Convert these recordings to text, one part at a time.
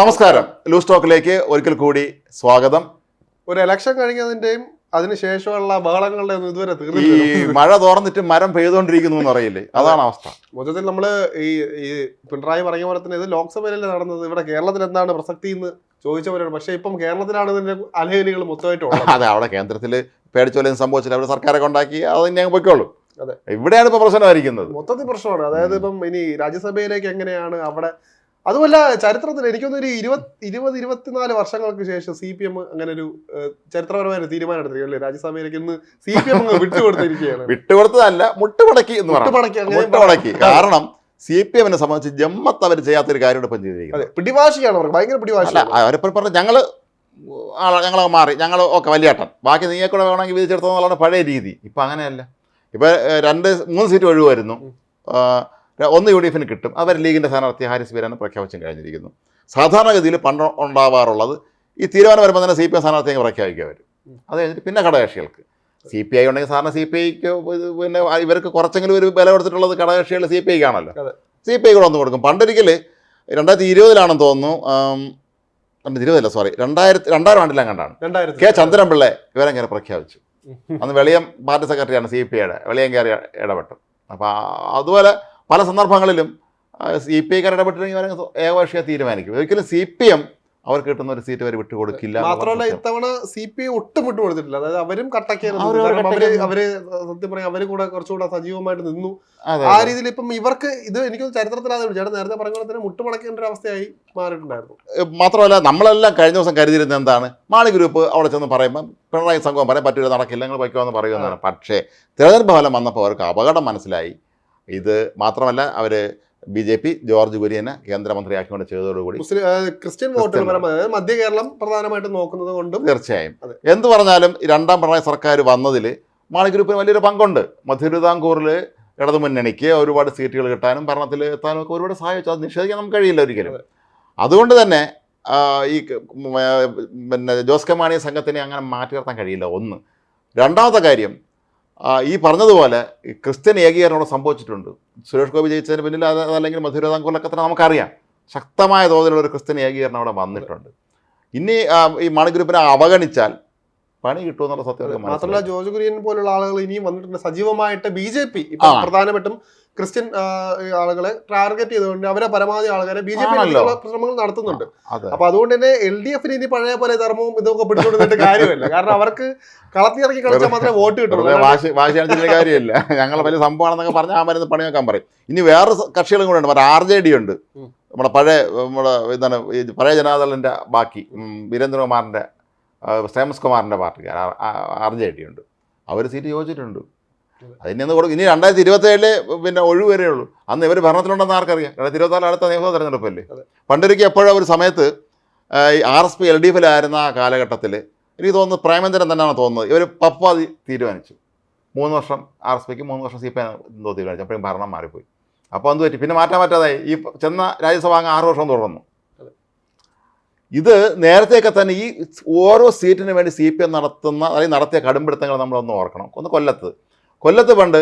നമസ്കാരം. ലൂസ് ടോക്കിലേക്ക് ഒരിക്കൽ കൂടി സ്വാഗതം. ഒരു ഇലക്ഷൻ കഴിഞ്ഞതിന്റെയും അതിനുശേഷമുള്ള ബഹളങ്ങളുടെ ഒന്നും ഇതുവരെ ഈ മഴ തോർന്നിട്ട് മരം പെയ്തുകൊണ്ടിരിക്കുന്നു അറിയില്ലേ അതാണ് അവസ്ഥ. മൊത്തത്തിൽ നമ്മൾ ഈ ഈ പിണറായി പറഞ്ഞ പോലെ തന്നെ ഇത് ലോക്സഭയിലല്ലേ നടന്നത്? ഇവിടെ കേരളത്തിൽ എന്താണ് പ്രസക്തി എന്ന് ചോദിച്ചവരാണ്. പക്ഷേ ഇപ്പം കേരളത്തിലാണ് ഇതിന്റെ അലഹലികൾ മൊത്തമായിട്ടുള്ളത് അതെ അവിടെ കേന്ദ്രത്തിൽ പേടിച്ചോലും സംഭവിച്ചില്ല അവിടെ സർക്കാരൊക്കെ ഉണ്ടാക്കി അത് ഞാൻ പൊയ്ക്കോളൂ. അതെ. ഇവിടെയാണ് ഇപ്പൊ പ്രശ്നമായിരിക്കുന്നത്. മൊത്തത്തിൽ പ്രശ്നമാണ്. അതായത് ഇപ്പം ഇനി രാജ്യസഭയിലേക്ക് എങ്ങനെയാണ് അവിടെ അതുമല്ല ചരിത്രത്തിൽ എനിക്കൊന്നും ഒരു ഇരുപത് ഇരുപത് ഇരുപത്തിനാല് വർഷങ്ങൾക്ക് ശേഷം സി പി എം അങ്ങനെ ഒരു ചരിത്രപരമായ ഒരു തീരുമാനം എടുത്തിരിക്കും അല്ലേ? രാജ്യസഭയിലേക്ക് ഇന്ന് സി പി എം വിട്ടുകൊടുത്തിരിക്കുകയാണ്. വിട്ടുകൊടുത്തതല്ല മുട്ടുപടക്കി എന്ന് പറഞ്ഞു മുട്ടുപടക്കി കാരണം സി പി എമ്മിനെ സംബന്ധിച്ച് ജമ്മത്ത് അവർ ചെയ്യാത്തൊരു കാര്യമാണ് ഇപ്പം ചെയ്തിരിക്കുന്നത് അതെ പിടിവാശിയാണ് അവർക്ക് ഭയങ്കര അല്ല പിടിവാശിയാണ്. അവരിപ്പോൾ പറഞ്ഞു ഞങ്ങൾ ആളെ ഞങ്ങൾ മാറി ഞങ്ങൾ ഓക്കെ വലിയേട്ടൻ ബാക്കി നീയെ കൂടെ വേണമെങ്കിൽ വിധിച്ചെടുത്തോന്നുള്ളതാണ് പഴയ രീതി. ഇപ്പം അങ്ങനെയല്ല. ഇപ്പം രണ്ട് മൂന്ന് സീറ്റ് ഒഴിവായിരുന്നു. ഒന്ന് യു ഡി എഫിന് കിട്ടും. അവർ ലീഗിന്റെ സ്ഥാനാർത്ഥി ഹാരിസ് ബീരാനും പ്രഖ്യാപിച്ചും കഴിഞ്ഞിരിക്കുന്നു. സാധാരണഗതിയിൽ പണ്ട് ഉണ്ടാവാറുള്ളത് ഈ തീരുമാനം വരുമ്പോൾ തന്നെ സി പി എം സ്ഥാനാർത്ഥിയെ പ്രഖ്യാപിക്കുക അവർ അത് കഴിഞ്ഞിട്ട് പിന്നെ ഘടകകക്ഷികൾക്ക്. സി പി ഐ ഉണ്ടെങ്കിൽ സാറിന് സി പി ഐക്ക് പിന്നെ ഇവർക്ക് കുറച്ചെങ്കിലും ഒരു വില കൊടുത്തിട്ടുള്ളത് ഘടകകക്ഷികൾ സി പി ഐക്കാണല്ലോ ആണല്ലോ സി പി ഐ കൂടെ ഒന്ന് കൊടുക്കും. പണ്ടൊരിക്കൽ രണ്ടായിരത്തി ഇരുപതിലാണെന്ന് തോന്നുന്നു രണ്ടായിരത്തി ഇരുപതല്ല സോറി രണ്ടായിരത്തി രണ്ടായിരം ആണ്ടിലും കണ്ടാണ്. രണ്ടായിരത്തി കെ ചന്ദ്രൻപിള്ള ഇവരങ്ങനെ പ്രഖ്യാപിച്ചു. അന്ന് വെളിയം പാർട്ടി സെക്രട്ടറിയാണ് സി പി ഐയുടെ വെളിയം കയറി ഇടപെട്ടു അപ്പോൾ അതുപോലെ പല സന്ദർഭങ്ങളിലും സി പി ഐക്കാർ ഇടപെട്ടില്ലെങ്കിൽ ഇവരങ്ങ് ഏകപക്ഷീയ തീരുമാനിക്കും. ഒരിക്കലും സി പി എം അവർ കിട്ടുന്ന ഒരു സീറ്റ് അവർ വിട്ടുകൊടുക്കില്ല മാത്രമല്ല. ഇത്തവണ സി പി ഐ ഒട്ടും വിട്ടു കൊടുത്തിട്ടില്ല അതായത് അവരും കട്ടക്കിയാണ് അവർ അവർ സത്യം പറയാം അവർ കൂടെ കുറച്ചുകൂടെ സജീവമായിട്ട് നിന്നു. ആ. രീതിയിൽ ഇപ്പം ഇവർക്ക് ഇത് എനിക്ക് ചരിത്രത്തിലാതെ ചേട്ടൻ നേരത്തെ പറഞ്ഞ പോലെ തന്നെ മുട്ടുമടക്കേണ്ട ഒരു അവസ്ഥയായി മാറിയിട്ടുണ്ടായിരുന്നു. മാത്രമല്ല നമ്മളെല്ലാം കഴിഞ്ഞ ദിവസം കരുതിയിരുന്നത് എന്താണ്? മാളി ഗ്രൂപ്പ് അവിടെ ചെന്ന് പറയുമ്പോൾ പിണറായി സംഘം പറയാൻ പറ്റില്ല നടക്കില്ല നിങ്ങൾ വയ്ക്കുമെന്ന് പറയുമെന്നാണ്. പക്ഷേ തിരഞ്ഞെടുപ്പ് ഫലം വന്നപ്പോൾ അവർക്ക് അപകടം മനസ്സിലായി. ഇത് മാത്രമല്ല അവർ ബി ജെ പി ജോർജ് കുര്യനെ കേന്ദ്രമന്ത്രിയാക്കിക്കൊണ്ട് ചെയ്തതോടുകൂടി മുസ്ലിം ക്രിസ്ത്യൻ വോട്ടുകൾ മധ്യ കേരളം പ്രധാനമായിട്ടും നോക്കുന്നത് കൊണ്ടും തീർച്ചയായും. എന്ത് പറഞ്ഞാലും രണ്ടാം പിണറായി സർക്കാർ വന്നതിൽ മാണിക് ഗ്രൂപ്പിന് വലിയൊരു പങ്കുണ്ട്. മധ്യതിരുവിതാംകൂറിൽ ഇടതുമുന്നണിക്ക് ഒരുപാട് സീറ്റുകൾ കിട്ടാനും ഭരണത്തിൽ എത്താനും ഒക്കെ ഒരുപാട് സഹായിച്ചു അത് നിഷേധിക്കാൻ നമുക്ക് കഴിയില്ല ഒരിക്കലും. അതുകൊണ്ട് തന്നെ ഈ പിന്നെ ജോസ് കെ മാണി സംഘത്തിനെ അങ്ങനെ മാറ്റി നിർത്താൻ കഴിയില്ല. ഒന്ന്. രണ്ടാമത്തെ കാര്യം ഈ പറഞ്ഞതുപോലെ ക്രിസ്ത്യൻ ഏകീകരണം സംഭവിച്ചിട്ടുണ്ട്. സുരേഷ് ഗോപി ജയിച്ചതിന് പിന്നിൽ അത് അതല്ലെങ്കിൽ മധുരതാങ്കൂറിലൊക്കെ തന്നെ നമുക്കറിയാം. ശക്തമായ തോതിലുള്ള ഒരു ക്രിസ്ത്യൻ ഏകീകരണം അവിടെ വന്നിട്ടുണ്ട്. ഇനി ഈ മാണി ഗ്രൂപ്പിനെ അവഗണിച്ചാൽ പണി കിട്ടുമെന്നുള്ള സത്യം മാത്രമല്ല. ജോർജ് കുര്യൻ പോലുള്ള ആളുകൾ ഇനിയും വന്നിട്ടുണ്ട്. സജീവമായിട്ട് ബി ജെ പി പ്രധാനപ്പെട്ടും ക്രിസ്ത്യൻ ആളുകളെ ടാർഗറ്റ് ചെയ്തുകൊണ്ട് അവരെ പരമാവധി ആളുകളെ ബി ജെ. പി ശ്രമങ്ങൾ നടത്തുന്നുണ്ട്. അപ്പൊ അതുകൊണ്ട് തന്നെ എൽ ഡി എഫിന് ഇനി പഴയ പോലെ ധർമ്മവും ഇതൊക്കെ പിടിച്ചുകൊടുത്തിട്ട് കാര്യമില്ല. കാരണം അവർക്ക് കളത്തിറക്കി കളിച്ചാൽ മാത്രമേ വോട്ട് കിട്ടുള്ളൂ. വാശി കാര്യമില്ല. ഞങ്ങൾ വലിയ സംഭവമാണെന്നൊക്കെ പറഞ്ഞാൽ ആ മരുന്ന് പണി വെക്കാൻ പറയും. ഇനി വേറെ കക്ഷികളും കൂടെ ഉണ്ട്. മറ്റേ ആർ ജെ ഡി ഉണ്ട്. നമ്മുടെ പഴയ നമ്മുടെ എന്താണ് പഴയ ജനതാദളിന്റെ ബാക്കി വീരേന്ദ്രകുമാറിന്റെ വീരേന്ദ്രകുമാറിന്റെ ശ്രേമസ് കുമാറിന്റെ പാർട്ടിക്കാർ ആർ ജെ ഡി ഉണ്ട്. അവർ സീറ്റ് ചോദിച്ചിട്ടുണ്ട്. അതിന് കൊടുക്കും ഇനി രണ്ടായിരത്തി ഇരുപത്തേഴിൽ പിന്നെ ഒഴിവ് വരെ ഉള്ളൂ. അന്ന് ഇവർ ഭരണത്തിലുണ്ടെന്ന് ആർക്കറിയാം. രണ്ടായിരത്തി ഇരുപത്തിനാല് അടുത്ത നിയമസഭാ തെരഞ്ഞെടുപ്പല്ലേ. പണ്ടൊരിക്കൽ എപ്പോഴും ഒരു സമയത്ത് ഈ R S P L D എഫിലായിരുന്ന ആ കാലഘട്ടത്തിൽ എനിക്ക് തോന്നുന്നു പ്രേമേന്ദ്രൻ തന്നെയാണ് തോന്നുന്നത്. ഇവർ പപ്പാതി തീരുമാനിച്ചു. മൂന്ന് വർഷം ആർ എസ് പിക്ക് മൂന്ന് വർഷം സി പി എന്തോ തീരുമാനിച്ചു. അപ്പോഴും ഭരണം മാറിപ്പോയി. അപ്പോൾ എന്ത് പറ്റി പിന്നെ മാറ്റാൻ പറ്റാതായി. ഈ ചെന്ന രാജ്യസഭ അങ്ങ് ആറ് വർഷം തുടർന്നു. ഇത് നേരത്തെയൊക്കെ തന്നെ ഈ ഓരോ സീറ്റിന് വേണ്ടി സി പി എം നടത്തുന്ന അല്ലെങ്കിൽ നടത്തിയ കടുംപിടുത്തങ്ങൾ നമ്മളൊന്ന് ഓർക്കണം. ഒന്ന് കൊല്ലത്ത്. കൊല്ലത്ത് പണ്ട്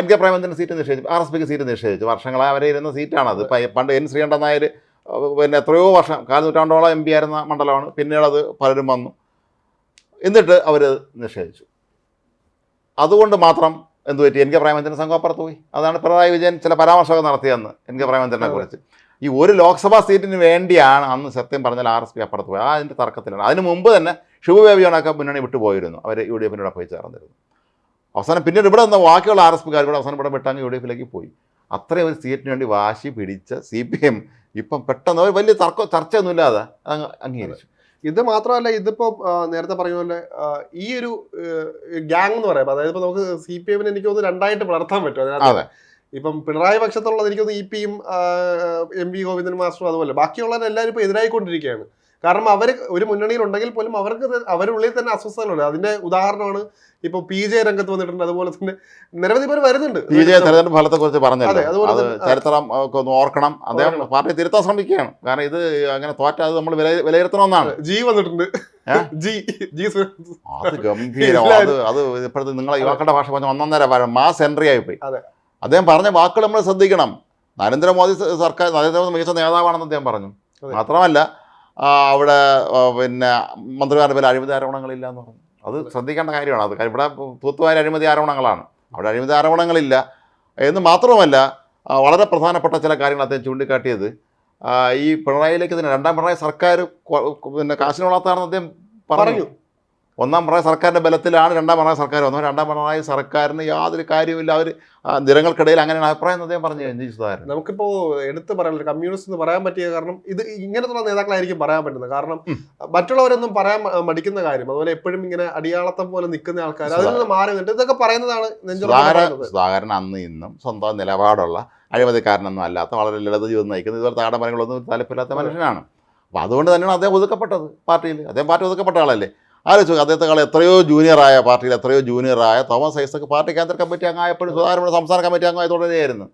എൻ കെ പ്രേമചന്ദ്രൻ സീറ്റ് നിഷേധിച്ചു ആർ എസ് പിക്ക് സീറ്റ് നിഷേധിച്ചു. വർഷങ്ങളായി അവരെ ഇരുന്ന സീറ്റാണത് പണ്ട് എൻ ശ്രീകണ്ഠൻ നായർ പിന്നെ എത്രയോ വർഷം കാൽനൂറ്റാണ്ടോളം എം പി ആയിരുന്ന മണ്ഡലമാണ്. പിന്നീട് അത് പലരും വന്നു. എന്നിട്ട് അവർ നിഷേധിച്ചു. അതുകൊണ്ട് മാത്രം എന്തു പറ്റി എൻ കെ പ്രേമചന്ദ്രൻ സംഘം അപ്പുറത്ത് പോയി. അതാണ് പിണറായി വിജയൻ ചില പരാമർശമൊക്കെ നടത്തിയെന്ന് എൻ കെ പ്രേമചന്ദ്രനെ കുറിച്ച്. ഈ ഒരു ലോക്സഭാ സീറ്റിന് വേണ്ടിയാണ് അന്ന് സത്യം പറഞ്ഞാൽ ആർ എസ് പി അപ്പുറത്ത് പോയത്. ആ അതിന്റെ തർക്കത്തിലാണ്. അതിന് മുമ്പ് തന്നെ ശുഭബേബിയോണൊക്കെ മുന്നണി വിട്ടുപോയിരുന്നു അവർ യു ഡി എഫിനോട് പോയി ചേർന്നിരുന്നു. അവസാനം പിന്നീട് ഇവിടെ നിന്ന് ബാക്കിയുള്ള ആർ എസ് പിക്കാർ കൂടെ അവസാനം ഇവിടെ വിട്ടങ്ങ് യു ഡി എഫിലേക്ക് പോയി. അത്രയും ഒരു സീറ്റിന് വേണ്ടി വാശി പിടിച്ച സി പി എം ഇപ്പം പെട്ടെന്ന് ഒരു വലിയ തർക്ക ചർച്ചയൊന്നുമില്ലാതെ അങ്ങ് അംഗീകരിച്ചു. ഇത് മാത്രമല്ല ഇതിപ്പോൾ നേരത്തെ പറഞ്ഞ പോലെ ഈ ഒരു ഗ്യാങ് എന്ന് പറയുമ്പോൾ അതായത് ഇപ്പോൾ നമുക്ക് സി പി എമ്മിന് എനിക്ക് തോന്നുന്നു രണ്ടായിട്ട് വളർത്താൻ പറ്റും. അതിനകത്ത് അതെ. ഇപ്പം പിണറായി പക്ഷത്തുള്ളത് എനിക്ക് തോന്നുന്നു ഇ പിയും എം വി ഗോവിന്ദൻ മാസ്റ്ററും അതുപോലെ. ബാക്കിയുള്ളവർ എല്ലാവരും ഇപ്പൊ എതിരായിക്കൊണ്ടിരിക്കുകയാണ്. കാരണം അവർ ഒരു മുന്നണിയിൽ ഉണ്ടെങ്കിൽ പോലും അവർക്ക് അവരുള്ളിൽ തന്നെ അസ്വസ്ഥതകളുണ്ട്. അതിന്റെ ഉദാഹരണമാണ് ഇപ്പൊ പി ജെ രംഗത്ത് വന്നിട്ടുണ്ട്. അതുപോലെ തന്നെ നിരവധി പേര് വരുന്നുണ്ട്. പി ജെ തെരഞ്ഞെടുപ്പ് ഫലത്തെ കുറിച്ച് പറഞ്ഞല്ലോ. അതുപോലെ അത് ചരിത്രം ഒക്കെ ഒന്ന് ഓർക്കണം. അദ്ദേഹം പാർട്ടി തിരുത്താൻ ശ്രമിക്കുകയാണ്. കാരണം ഇത് അങ്ങനെ തോറ്റാതെ നമ്മൾ വില വിലയിരുത്തണമെന്നാണ്. ജി വന്നിട്ടുണ്ട്? ജി ജി അത് ഗംഭീരം. അത് അത് ഇപ്പോഴത്തെ നിങ്ങളെ യുവാക്കളുടെ ഭാഷ പറഞ്ഞ ഒന്നൊന്നര മാസ് എൻട്രി ആയിപ്പോയി. അതെ. അദ്ദേഹം പറഞ്ഞ വാക്കുകൾ നമ്മൾ ശ്രദ്ധിക്കണം. നരേന്ദ്രമോദി സർക്കാർ നരേന്ദ്രമോദി മികച്ച നേതാവാണെന്ന് അദ്ദേഹം പറഞ്ഞു. മാത്രമല്ല അവിടെ പിന്നെ മന്ത്രിമാരുടെ പേരിൽ അഴിമതി ആരോപണങ്ങളില്ല എന്ന് പറഞ്ഞു. അത് ശ്രദ്ധിക്കേണ്ട കാര്യമാണ്. അത് ഇവിടെ തൂത്തുവാരി അഴിമതി ആരോപണങ്ങളാണ്. അവിടെ അഴിമതി ആരോപണങ്ങളില്ല. എന്ന് മാത്രമല്ല വളരെ പ്രധാനപ്പെട്ട ചില കാര്യങ്ങൾ അദ്ദേഹം ചൂണ്ടിക്കാട്ടിയത്. ഈ പിണറായിലേക്ക് തന്നെ രണ്ടാം പിണറായി സർക്കാർ പിന്നെ കാശിന് വളർത്താണെന്ന് അദ്ദേഹം പറഞ്ഞു. ഒന്നാം പിണറായി സർക്കാരിന്റെ ബലത്തിലാണ് രണ്ടാം പിണറായി സർക്കാർ വന്നത്. രണ്ടാം പിണറായി സർക്കാരിന് യാതൊരു കാര്യമില്ല അവർ നിരങ്ങൾക്കിടയിൽ അങ്ങനെയാണ് അഭിപ്രായം അദ്ദേഹം പറഞ്ഞു എൻ ജി സുധാകരൻ. നമുക്കിപ്പോൾ എടുത്ത് പറയാനുള്ള കമ്മ്യൂണിസ്റ്റ് എന്ന് പറയാൻ പറ്റിയ കാരണം ഇത് ഇങ്ങനത്തുള്ള നേതാക്കളായിരിക്കും പറയാൻ പറ്റുന്നത്. കാരണം മറ്റുള്ളവരൊന്നും പറയാൻ മടിക്കുന്ന കാര്യം. അതുപോലെ എപ്പോഴും ഇങ്ങനെ അടിയാളത്തം പോലെ നിൽക്കുന്ന ആൾക്കാർ അതിൽ നിന്ന് മാറി നിന്നിട്ട് ഇതൊക്കെ പറയുന്നതാണ്. സുധാകരൻ അന്ന് ഇന്നും സ്വന്തം നിലപാടുള്ള അഴിമതിക്കാരനൊന്നും അല്ലാത്ത വളരെ ലളിത ജീവിതം നയിക്കുന്ന ഇതുപോലെ താടമരങ്ങളൊന്നും താല്പര്യമില്ലാത്ത മനുഷ്യനാണ്. അപ്പോൾ അതുകൊണ്ട് തന്നെയാണ് അദ്ദേഹം ഒതുക്കപ്പെട്ടത് പാർട്ടിയിൽ. അദ്ദേഹം പാർട്ടി ഒതുക്കപ്പെട്ട ആളല്ലേ? ആലോചിച്ചു അദ്ദേഹത്തെക്കാൾ എത്രയോ ജൂനിയറായ പാർട്ടിയിൽ എത്രയോ ജൂനിയറായ തോമസ് ഐസക് പാർട്ടി കേന്ദ്ര കമ്മിറ്റി അംഗമായപ്പോഴും സുധാകരൻ സംസ്ഥാന കമ്മിറ്റി അംഗമായി തുടരുകയായിരുന്നു.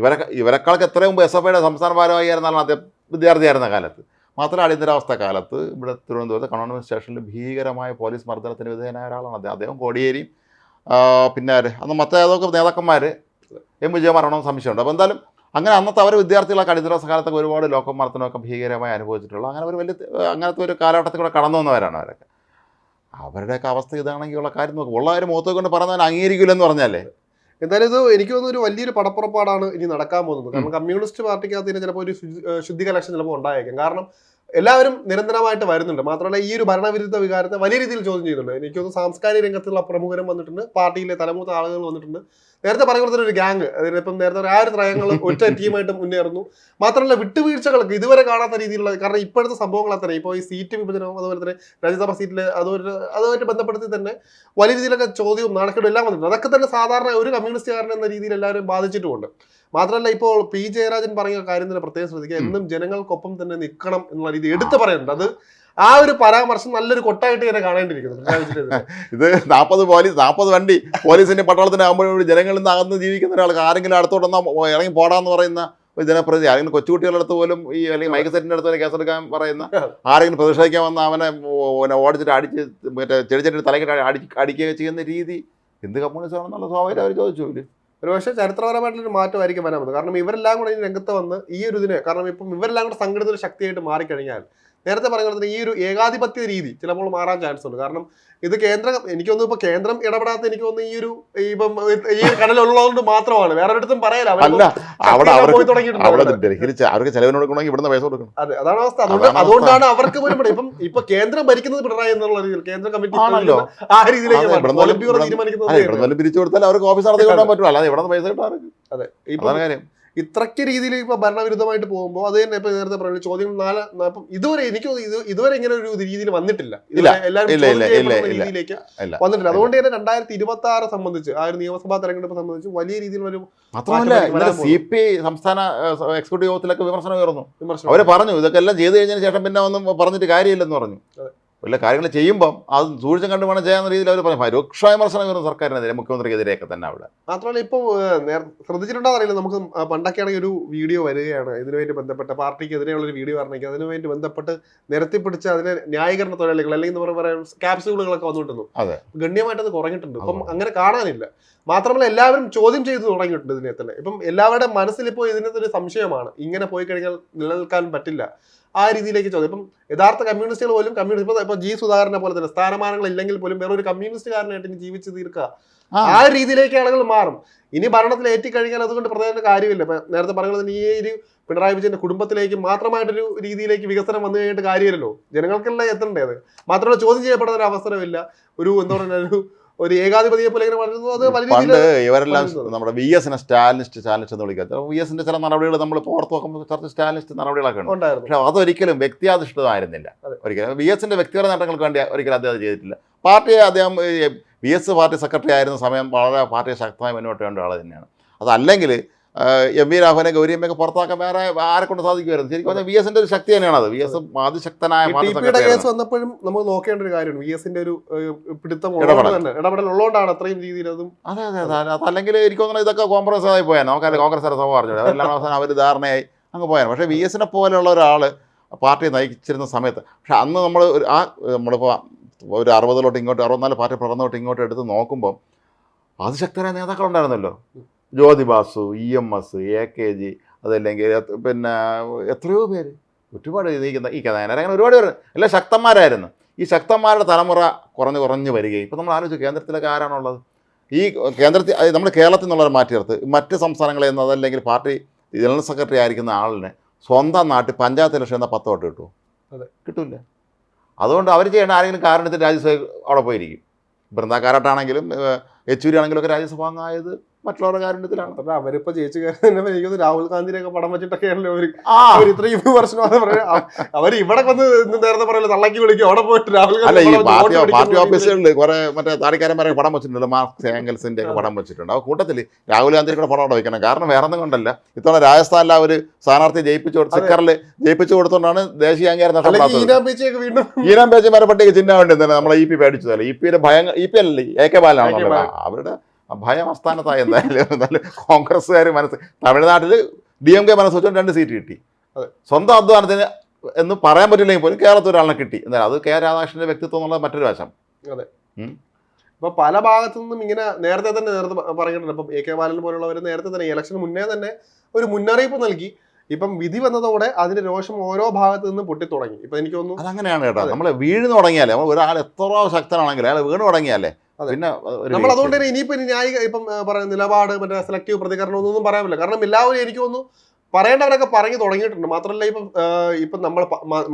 ഇവരെ ഇവരെക്കാൾക്ക് എത്രയും മുമ്പ് എസ് എഫ് ഐയുടെ സംസ്ഥാന ഭാരവാഹിയായിരുന്നാലും അദ്ദേഹം വിദ്യാർത്ഥിയായിരുന്ന കാലത്ത്. മാത്രമല്ല അടിയന്തരാവസ്ഥ കാലത്ത് ഇവിടെ തിരുവനന്തപുരത്ത് കണ്ണൂർ സ്റ്റേഷനിൽ ഭീകരമായ പോലീസ് മർദ്ദനത്തിന് വിധേയനായ ഒരാളാണ് അദ്ദേഹം. അദ്ദേഹം കോടിയേരിയും പിന്നെ അന്ന് മറ്റേ ഏതൊക്കെ നേതാക്കന്മാർ? എം. വിജയമാരാണോ സംശയമുണ്ട്. അപ്പോൾ എന്തായാലും അങ്ങനെ അന്നത്തെ അവർ വിദ്യാർത്ഥികളൊക്കെ അടിയന്തരാവസ്ഥ കാലത്തൊക്കെ ഒരുപാട് ലോകമർദ്ദനമൊക്കെ ഭീകരമായി അനുഭവിച്ചിട്ടുള്ളൂ അങ്ങനെ ഒരു വലിയ അങ്ങനത്തെ ഒരു കാലഘട്ടത്തിൽ കൂടെ കടന്നു വന്നവരാണ് അവരൊക്കെ. അവരുടെയൊക്കെ അവസ്ഥ ഇതാണെങ്കിൽ ഉള്ള കാര്യം നോക്കും. ഉള്ള കാര്യം കൊണ്ട് കൊണ്ട് പറഞ്ഞാൽ അംഗീകരിക്കില്ലെന്ന് പറഞ്ഞാലേ. എന്തായാലും ഇത് എനിക്ക് തോന്നുന്നു ഒരു വലിയൊരു പടപ്പുറപ്പാടാണ് ഇനി നടക്കാൻ പോകുന്നത്. കാരണം കമ്മ്യൂണിസ്റ്റ് പാർട്ടിക്കകത്ത് ഇതിന് ചിലപ്പോൾ ഒരു ശുദ്ധി കലക്ഷൻ ചിലപ്പോൾ ഉണ്ടായേക്കാം. കാരണം എല്ലാവരും നിരന്തരമായിട്ട് വരുന്നുണ്ട്. മാത്രമല്ല ഈ ഒരു ഭരണവിരുദ്ധ വികാരത്തെ വലിയ രീതിയിൽ ചോദ്യം ചെയ്യുന്നുണ്ട്. എനിക്ക് തോന്നുന്നു സാംസ്കാരിക രംഗത്തുള്ള പ്രമുഖരും വന്നിട്ടുണ്ട്. പാർട്ടിയിലെ തലമൂത്ത ആളുകൾ വന്നിട്ടുണ്ട്. നേരത്തെ പറഞ്ഞ പോലെ തന്നെ ഒരു ഗ്യാങ് അതിനിപ്പം നേരത്തെ ആ ഒരു ത്രയങ്ങൾ ഒറ്റ ടീമായിട്ട് മുന്നേറുന്നു. മാത്രമല്ല വിട്ടുവീഴ്ചകൾക്ക് ഇതുവരെ കാണാത്ത രീതിയിലുള്ള കാരണം ഇപ്പോഴത്തെ സംഭവങ്ങൾ അത്ര. ഇപ്പോൾ ഈ സീറ്റ് വിഭജനവും അതുപോലെ തന്നെ രാജ്യസഭാ സീറ്റിൽ അതൊരു അതുമായിട്ട് ബന്ധപ്പെടുത്തി തന്നെ വലിയ രീതിയിലൊക്കെ ചോദ്യവും നാണക്കേടും എല്ലാം വന്നിട്ടുണ്ട്. അതൊക്കെ തന്നെ സാധാരണ ഒരു കമ്മ്യൂണിസ്റ്റുകാരൻ എന്ന രീതിയിൽ എല്ലാവരും ബാധിച്ചിട്ടുമുണ്ട്. മാത്രമല്ല ഇപ്പോൾ പി ജയരാജൻ പറഞ്ഞ കാര്യം തന്നെ പ്രത്യേകം ശ്രദ്ധിക്കുക. എന്നും ജനങ്ങൾക്കൊപ്പം തന്നെ നിൽക്കണം എന്നുള്ള രീതി എടുത്തു പറയുന്നുണ്ട്. അത് ആ ഒരു പരാമർശം നല്ലൊരു കൊട്ടായിട്ട് ഇങ്ങനെ കാണേണ്ടിയിരിക്കുന്നു. ഇത് നാൽപ്പത് പോലീസ് നാൽപ്പത് വണ്ടി പോലീസിന്റെ പട്ടാളത്തിന് ആകുമ്പോഴും ജനങ്ങളിൽ നിന്ന് അകന്ന് ജീവിക്കുന്ന ഒരാൾക്ക് ആരെങ്കിലും അടുത്തോട്ടൊന്നാ ഇറങ്ങി പോടാന്ന് പറയുന്ന ഒരു ജനപ്രതി ആരെങ്കിലും കൊച്ചുകുട്ടികളുടെ അടുത്ത് പോലും ഈ അല്ലെങ്കിൽ മൈക്ക് സെറ്റിന്റെ അടുത്ത് പോലും കേസെടുക്കാൻ പറയുന്ന ആരെങ്കിലും പ്രതിഷേധിക്കാൻ വന്ന അവനെ പിന്നെ ഓടിച്ചിട്ട് അടിച്ച് മറ്റേ ചെടിച്ചെടി തലക്കിട്ട് അടി അടിക്കുക ചെയ്യുന്ന രീതി എന്ത് കമ്മ്യൂണിസ്റ്റ് ആണെന്നുള്ള സ്വാഭാവികം അവർ ചോദിച്ചു ഇല്ല ഒരുപക്ഷെ ചരിത്രപരമായിട്ടുള്ള ഒരു മാറ്റമായിരിക്കും വരാൻ പോകുന്നത്. കാരണം ഇവരെല്ലാം കൂടെ ഈ രംഗത്ത് വന്ന് ഈ ഒരു ഇതിനെ കാരണം ഇപ്പം ഇവരെല്ലാം കൂടെ സംഘടിത ഒരു ശക്തിയായിട്ട് മാറിക്കഴിഞ്ഞാൽ നേരത്തെ തന്നെ ഈ ഒരു ഏകാധിപത്യ രീതി ചിലപ്പോൾ മാറാൻ ചാൻസ് ഉണ്ട്. കാരണം ഇത് കേന്ദ്രം എനിക്ക് തോന്നുന്നു ഇപ്പൊ കേന്ദ്രം ഇടപെടാത്ത എനിക്ക് തോന്നുന്നു ഈ ഒരു ഇപ്പം ഈ കടലുള്ളതുകൊണ്ട് മാത്രമാണ്. വേറെ ഒരിടത്തും പറയല അവർക്ക് ചെലവിന് കൊടുക്കണമെങ്കിൽ ഇവിടുന്ന് പൈസ കൊടുക്കണം. അതെ അതാണ് അവസ്ഥ. അതുകൊണ്ട് അതുകൊണ്ടാണ് അവർക്ക് പോലും ഇപ്പം ഇപ്പൊ കേന്ദ്രം ഭരിക്കുന്നത് പിണറായി എന്നുള്ള രീതിയിൽ കേന്ദ്ര കമ്മിറ്റി ആണല്ലോ. ആ രീതിയിലേക്ക് അതെ, തീരുമാനിക്കുന്നത് അതെ പിരിച്ചു കൊടുത്താൽ അവർക്ക് ഓഫീസ് നടത്തി അല്ലാതെ ഇവിടെ പൈസ കിട്ടാറ് ഇപ്പൊ കാര്യം. ഇത്രയ്ക്ക് രീതിയിൽ ഇപ്പൊ ഭരണവിരുദ്ധമായിട്ട് പോകുമ്പോൾ അത് തന്നെ ഇപ്പൊ നേരത്തെ പറഞ്ഞ ചോദ്യം നാല് ഇപ്പം ഇതുവരെ എനിക്ക് ഇത് ഇതുവരെ ഇങ്ങനെ ഒരു രീതിയിൽ വന്നിട്ടില്ല. എല്ലാവരും. രീതിയിലേക്ക് വന്നിട്ടില്ല. അതുകൊണ്ട് തന്നെ രണ്ടായിരത്തി ഇരുപത്തി ആറ് സംബന്ധിച്ച് ആ ഒരു നിയമസഭാ തെരഞ്ഞെടുപ്പ് സംബന്ധിച്ച് വലിയ രീതിയിലുള്ള ഒരു മാത്രമല്ല സി പി സംസ്ഥാന എക്സിക്യൂട്ടീവ് യോഗത്തിലൊക്കെ വിമർശനം ഉയർന്നു. വിമർശനം അവർ പറഞ്ഞു ഇതൊക്കെ എല്ലാം ചെയ്തു കഴിഞ്ഞതിന് ശേഷം പിന്നെ ഒന്നും പറഞ്ഞിട്ട് കാര്യമില്ലെന്ന് പറഞ്ഞു. വല്ല കാര്യങ്ങൾ ചെയ്യുമ്പം അത് സൂക്ഷിച്ചും കണ്ടു വേണം ചെയ്യാവുന്ന രീതിയിൽ അവർ പറഞ്ഞു. രൂക്ഷമായ വിമർശനം വരുന്ന സർക്കാരിനെതിരെ മുഖ്യമന്ത്രിക്കെതിരെയൊക്കെ തന്നെ അവിടെ. മാത്രമല്ല ഇപ്പോൾ ശ്രദ്ധിച്ചിട്ടുണ്ടോ അറിയില്ല. നമുക്ക് പണ്ടൊക്കെ ആണെങ്കിൽ ഒരു വീഡിയോ വരികയാണ്. ഇതിനുവേണ്ടി ബന്ധപ്പെട്ട പാർട്ടിക്കെതിരെയുള്ള ഒരു വീഡിയോ ആണെങ്കിൽ അതിനുവേണ്ടി ബന്ധപ്പെട്ട് നിരത്തിപ്പിടിച്ച് അതിനെ ന്യായീകരണ തൊഴിലാളികൾ അല്ലെങ്കിൽ പറയാ ക്യാപ്സ്യൂളുകളൊക്കെ വന്നിട്ടുണ്ട് അതെ. ഗണ്യമായിട്ട് അത് കുറഞ്ഞിട്ടുണ്ട് അപ്പം അങ്ങനെ കാണാനില്ല. മാത്രമല്ല എല്ലാവരും ചോദ്യം ചെയ്തു തുടങ്ങിയിട്ടുണ്ട് ഇതിനെ തന്നെ. ഇപ്പം എല്ലാവരുടെ മനസ്സിൽ ഇപ്പോൾ ഇതിനകത്ത് ഒരു സംശയമാണ്. ഇങ്ങനെ പോയി കഴിഞ്ഞാൽ നിലനിൽക്കാൻ പറ്റില്ല. ആ രീതിയിലേക്ക് ചോദ്യം ഇപ്പം യഥാർത്ഥ കമ്മ്യൂണിസ്റ്റുകൾ പോലും കമ്മ്യൂണിസ്റ്റ് ഇപ്പൊ ഇപ്പൊ ജി സുധാകരനെ പോലെ തന്നെ സ്ഥാനമാനങ്ങൾ ഇല്ലെങ്കിൽ പോലും വേറൊരു കമ്മ്യൂണിസ്റ്റുകാരനായിട്ട് ഇനി ജീവിച്ച് തീർക്കുക. ആ. രീതിയിലേക്ക് ആളുകൾ മാറും. ഇനി ഭരണത്തിൽ എത്തിക്കഴിഞ്ഞാൽ അതുകൊണ്ട് പ്രധാന കാര്യമില്ല. ഇപ്പൊ നേരത്തെ പറഞ്ഞത് ഈ ഒരു പിണറായി വിജയന്റെ കുടുംബത്തിലേക്ക് മാത്രമായിട്ടൊരു രീതിയിലേക്ക് വികസനം വന്നു കഴിഞ്ഞിട്ട് കാര്യമില്ലല്ലോ. ജനങ്ങൾക്കെല്ലാം എത്തണ്ടേ അത്? മാത്രമല്ല ചോദ്യം ചെയ്യപ്പെടുന്ന ഒരു അവസരമില്ല ഒരു എന്താ പറയുക ഒരു ഒരു ഏകാധിപതിയെ പോലെ ഇങ്ങനെ വളരുന്നു. അത് വലിയ പണ്ട് ഇവരെല്ലാം നമ്മുടെ വി എസിനെ സ്റ്റാലിനിസ്റ്റ് സ്റ്റാലിനിസ്റ്റ് എന്ന് വിളിക്കാത്ത വി എസിന്റെ ചില നടപടികൾ നമ്മൾ ഓർത്ത് നോക്കുമ്പോൾ കുറച്ച് സ്റ്റാലിനിസ്റ്റ് നടപടികളൊക്കെ ഉണ്ട്. പക്ഷെ അതൊരിക്കലും വ്യക്തിയാധിഷ്ഠിതമായിരുന്നില്ല. ഒരിക്കലും വി എസിന്റെ വ്യക്തിപര നേട്ടങ്ങൾക്ക് വേണ്ടി ഒരിക്കലും അദ്ദേഹം ചെയ്തിട്ടില്ല. പാർട്ടിയെ അദ്ദേഹം വി എസ് പാർട്ടി സെക്രട്ടറി ആയിരുന്ന സമയം വളരെ പാർട്ടിയെ ശക്തമായി മുന്നോട്ട് വേണ്ട ആൾ തന്നെയാണ്. അതല്ലെങ്കിൽ എം വി രാഘവനെ ഗൗരിയമ്മയൊക്കെ പുറത്താക്കാൻ വേറെ ആരെ കൊണ്ട് സാധിക്കുമായിരുന്നു. ശരിക്കും പറഞ്ഞാൽ വി എസിന്റെ ഒരു ശക്തി തന്നെയാണ് അത്. വി എസ് അതിശക്തനായ കേസ് വന്നപ്പോഴും നമ്മൾ നോക്കേണ്ട ഒരു കാര്യമാണ്. വി എസിന്റെ ഒരു പിടുത്തം ഇടപെടൽ. ഉള്ളതുകൊണ്ടാണ് അത്രയും രീതിയിൽ അതും അതെ അതെ അതെ അതല്ലെങ്കിൽ എനിക്ക് തോന്നുന്നു ഇതൊക്കെ കോൺഗ്രസ് ആയി പോയാൽ നമുക്കല്ല കോൺഗ്രസ് സഭ പറഞ്ഞു അതെല്ലാം അവസാനം അവർ ധാരണയായി അങ്ങ് പോയാൽ പക്ഷേ വി എസിനെ പോലെയുള്ള ഒരാൾ പാർട്ടി നയിച്ചിരുന്ന സമയത്ത് പക്ഷെ അന്ന് നമ്മൾ ആ നമ്മളിപ്പോൾ ഒരു അറുപതിലോട്ട് ഇങ്ങോട്ട് അറുപത്തിനാല് പാർട്ടി പിറന്നോട്ട് ഇങ്ങോട്ട് എടുത്ത് നോക്കുമ്പോൾ അതിശക്തരായ നേതാക്കളുണ്ടായിരുന്നല്ലോ. Jyoti Basu E M S A K G അതല്ലെങ്കിൽ പിന്നെ എത്രയോ പേര് ഒരുപാട് നീക്കുന്ന ഈ കഥാനായകർ അങ്ങനെ ഒരുപാട് പേര്. എല്ലാം ശക്തന്മാരായിരുന്നു. ഈ ശക്തന്മാരുടെ തലമുറ കുറഞ്ഞ് കുറഞ്ഞ് വരികയും. ഇപ്പം നമ്മൾ ആലോചിച്ചു കേന്ദ്രത്തിലൊക്കെ ആരാണുള്ളത്? ഈ കേന്ദ്രത്തിൽ നമ്മുടെ കേരളത്തിൽ നിന്നുള്ളവരെ മാറ്റിയെടുത്ത് മറ്റ് സംസ്ഥാനങ്ങളിൽ നിന്ന് അതല്ലെങ്കിൽ പാർട്ടി ജനറൽ സെക്രട്ടറി ആയിരിക്കുന്ന ആളിനെ സ്വന്തം നാട്ടിൽ പഞ്ചായത്ത് ഇലക്ഷൻ എന്നാൽ പത്ത് വോട്ട് കിട്ടുമോ? അതെ. കിട്ടില്ല. അതുകൊണ്ട് അവർ ചെയ്യേണ്ട ആരെങ്കിലും കാരണത്തിൽ രാജ്യസഭ അവിടെ പോയിരിക്കും. ബൃന്ദാക്കാരട്ടാണെങ്കിലും യെച്ചൂരി ആണെങ്കിലും ഒക്കെ രാജ്യസഭ അംഗമായത് മറ്റുള്ളവരുടെ കാരുണ്യത്തിലാണ് അവരിപ്പോ ജയിച്ചു കയറുന്നത് രാഹുൽ ഗാന്ധിയുടെ ഒക്കെ പടം വെച്ചിട്ടൊക്കെയാണല്ലോ അവർ ഇത്രയും വിമർശനം അവർ ഇവിടെ വന്ന് നേരത്തെ പറയല്ലോ തള്ളക്കി വിളിക്കും അവിടെ പോയിട്ട് രാഹുൽ ഗാന്ധി പാർട്ടി ഓഫീസുകളിൽ കുറെ മറ്റേ താടിക്കാരന്മാരെ പടം വെച്ചിട്ടുണ്ട് മാർക്സ് ഏംഗൽസിന്റെ ഒക്കെ പടം വെച്ചിട്ടുണ്ട്. ആ കൂട്ടത്തിൽ രാഹുൽ ഗാന്ധിയുടെ കൂടെ പടം അവിടെ വയ്ക്കണം കാരണം വേറെ ഒന്നും കൊണ്ടല്ല. ഇത്തവണ രാജസ്ഥാനിൽ ആ ഒരു സ്ഥാനാർത്ഥി ജയിപ്പിച്ചു കൊടുത്ത് സിക്കറിൽ ജയിപ്പിച്ചു കൊടുത്തോണ്ടാണ് ദേശീയ അംഗീകാരം വീണ്ടും ഈരാൻ പേച്ചമാരെ പട്ടിക ചിഹ്നം വേണ്ടി തന്നെ നമ്മളെ ഇ പി പേടിച്ചതല്ല ഇ പിയുടെ ഭയങ്കര ഇ പി അല്ലേ? എ കെ ബാലനാണല്ലോ. അവരുടെ ഭയം അസ്ഥാനത്തായി എന്തായാലും. നല്ല കോൺഗ്രസ്സുകാർ മനസ്സ് തമിഴ്നാട്ടിൽ ഡി എം കെ മനസ്സ് വെച്ചുകൊണ്ട് രണ്ട് സീറ്റ് കിട്ടി. അതെ. സ്വന്തം അധ്വാനത്തിന് എന്ന് പറയാൻ പറ്റില്ലെങ്കിൽ പോലും കേരളത്തിൽ ഒരാളിനെ കിട്ടി. എന്നാൽ അത് കെ രാധാകൃഷ്ണന്റെ വ്യക്തിത്വം എന്നുള്ള മറ്റൊരു വശം. അതെ. അപ്പോൾ പല ഭാഗത്തു നിന്നും ഇങ്ങനെ നേരത്തെ തന്നെ നേരത്തെ പറഞ്ഞിട്ടുണ്ട് ഇപ്പം എ കെ ബാലൻ പോലുള്ളവർ നേരത്തെ തന്നെ ഇലക്ഷൻ മുന്നേ തന്നെ ഒരു മുന്നറിയിപ്പ് നൽകി. ഇപ്പം വിധി വന്നതോടെ അതിന്റെ രോഷം ഓരോ ഭാഗത്തു നിന്നും പൊട്ടിത്തുടങ്ങി. ഇപ്പം എനിക്ക് തോന്നുന്നു അതങ്ങനെയാണ് കേട്ടോ. നമ്മൾ വീഴുന്നു തുടങ്ങിയാലേ നമ്മൾ ഒരാൾ എത്ര ശക്തനാണെങ്കിലും അയാൾ വീണ് തുടങ്ങിയാലേ. പിന്നെ നമ്മൾ അതുകൊണ്ട് തന്നെ ഇനിയിപ്പോ ന്യായ ഇപ്പം ആ, പറയുന്ന നിലപാട് മറ്റേ സെലക്റ്റീവ് പ്രതികരണം ഒന്നും പറയാൻ പറ്റില്ല കാരണം എല്ലാവരും എനിക്ക് തോന്നുന്നു പറയേണ്ടവരൊക്കെ പറഞ്ഞു തുടങ്ങിയിട്ടുണ്ട്. മാത്രമല്ല ഇപ്പം ആ, ഇപ്പം നമ്മൾ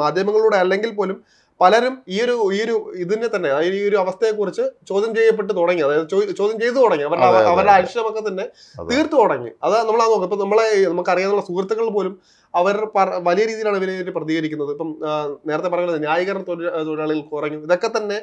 മാധ്യമങ്ങളിലൂടെ അല്ലെങ്കിൽ പോലും പലരും ഈ ഒരു ഈ ഒരു ഇതിനെ തന്നെ ഈ ഒരു അവസ്ഥയെക്കുറിച്ച് ചോദ്യം ചെയ്യപ്പെട്ട് തുടങ്ങി. അതായത് ചോദ്യം ചെയ്തു തുടങ്ങി. അവരുടെ അവരുടെ അക്ഷരമൊക്കെ തന്നെ തീർത്തു തുടങ്ങി. അത് നമ്മൾ നോക്കാം. ഇപ്പൊ നമ്മളെ നമുക്കറിയാവുന്ന സുഹൃത്തുക്കൾ പോലും അവർ വലിയ രീതിയിലാണ് ഇവരെ പ്രതികരിക്കുന്നത്. ഇപ്പം നേരത്തെ പറയുന്നത് ന്യായീകരണ തൊഴിലാളികൾ കുറഞ്ഞു. ഇതൊക്കെ തന്നെ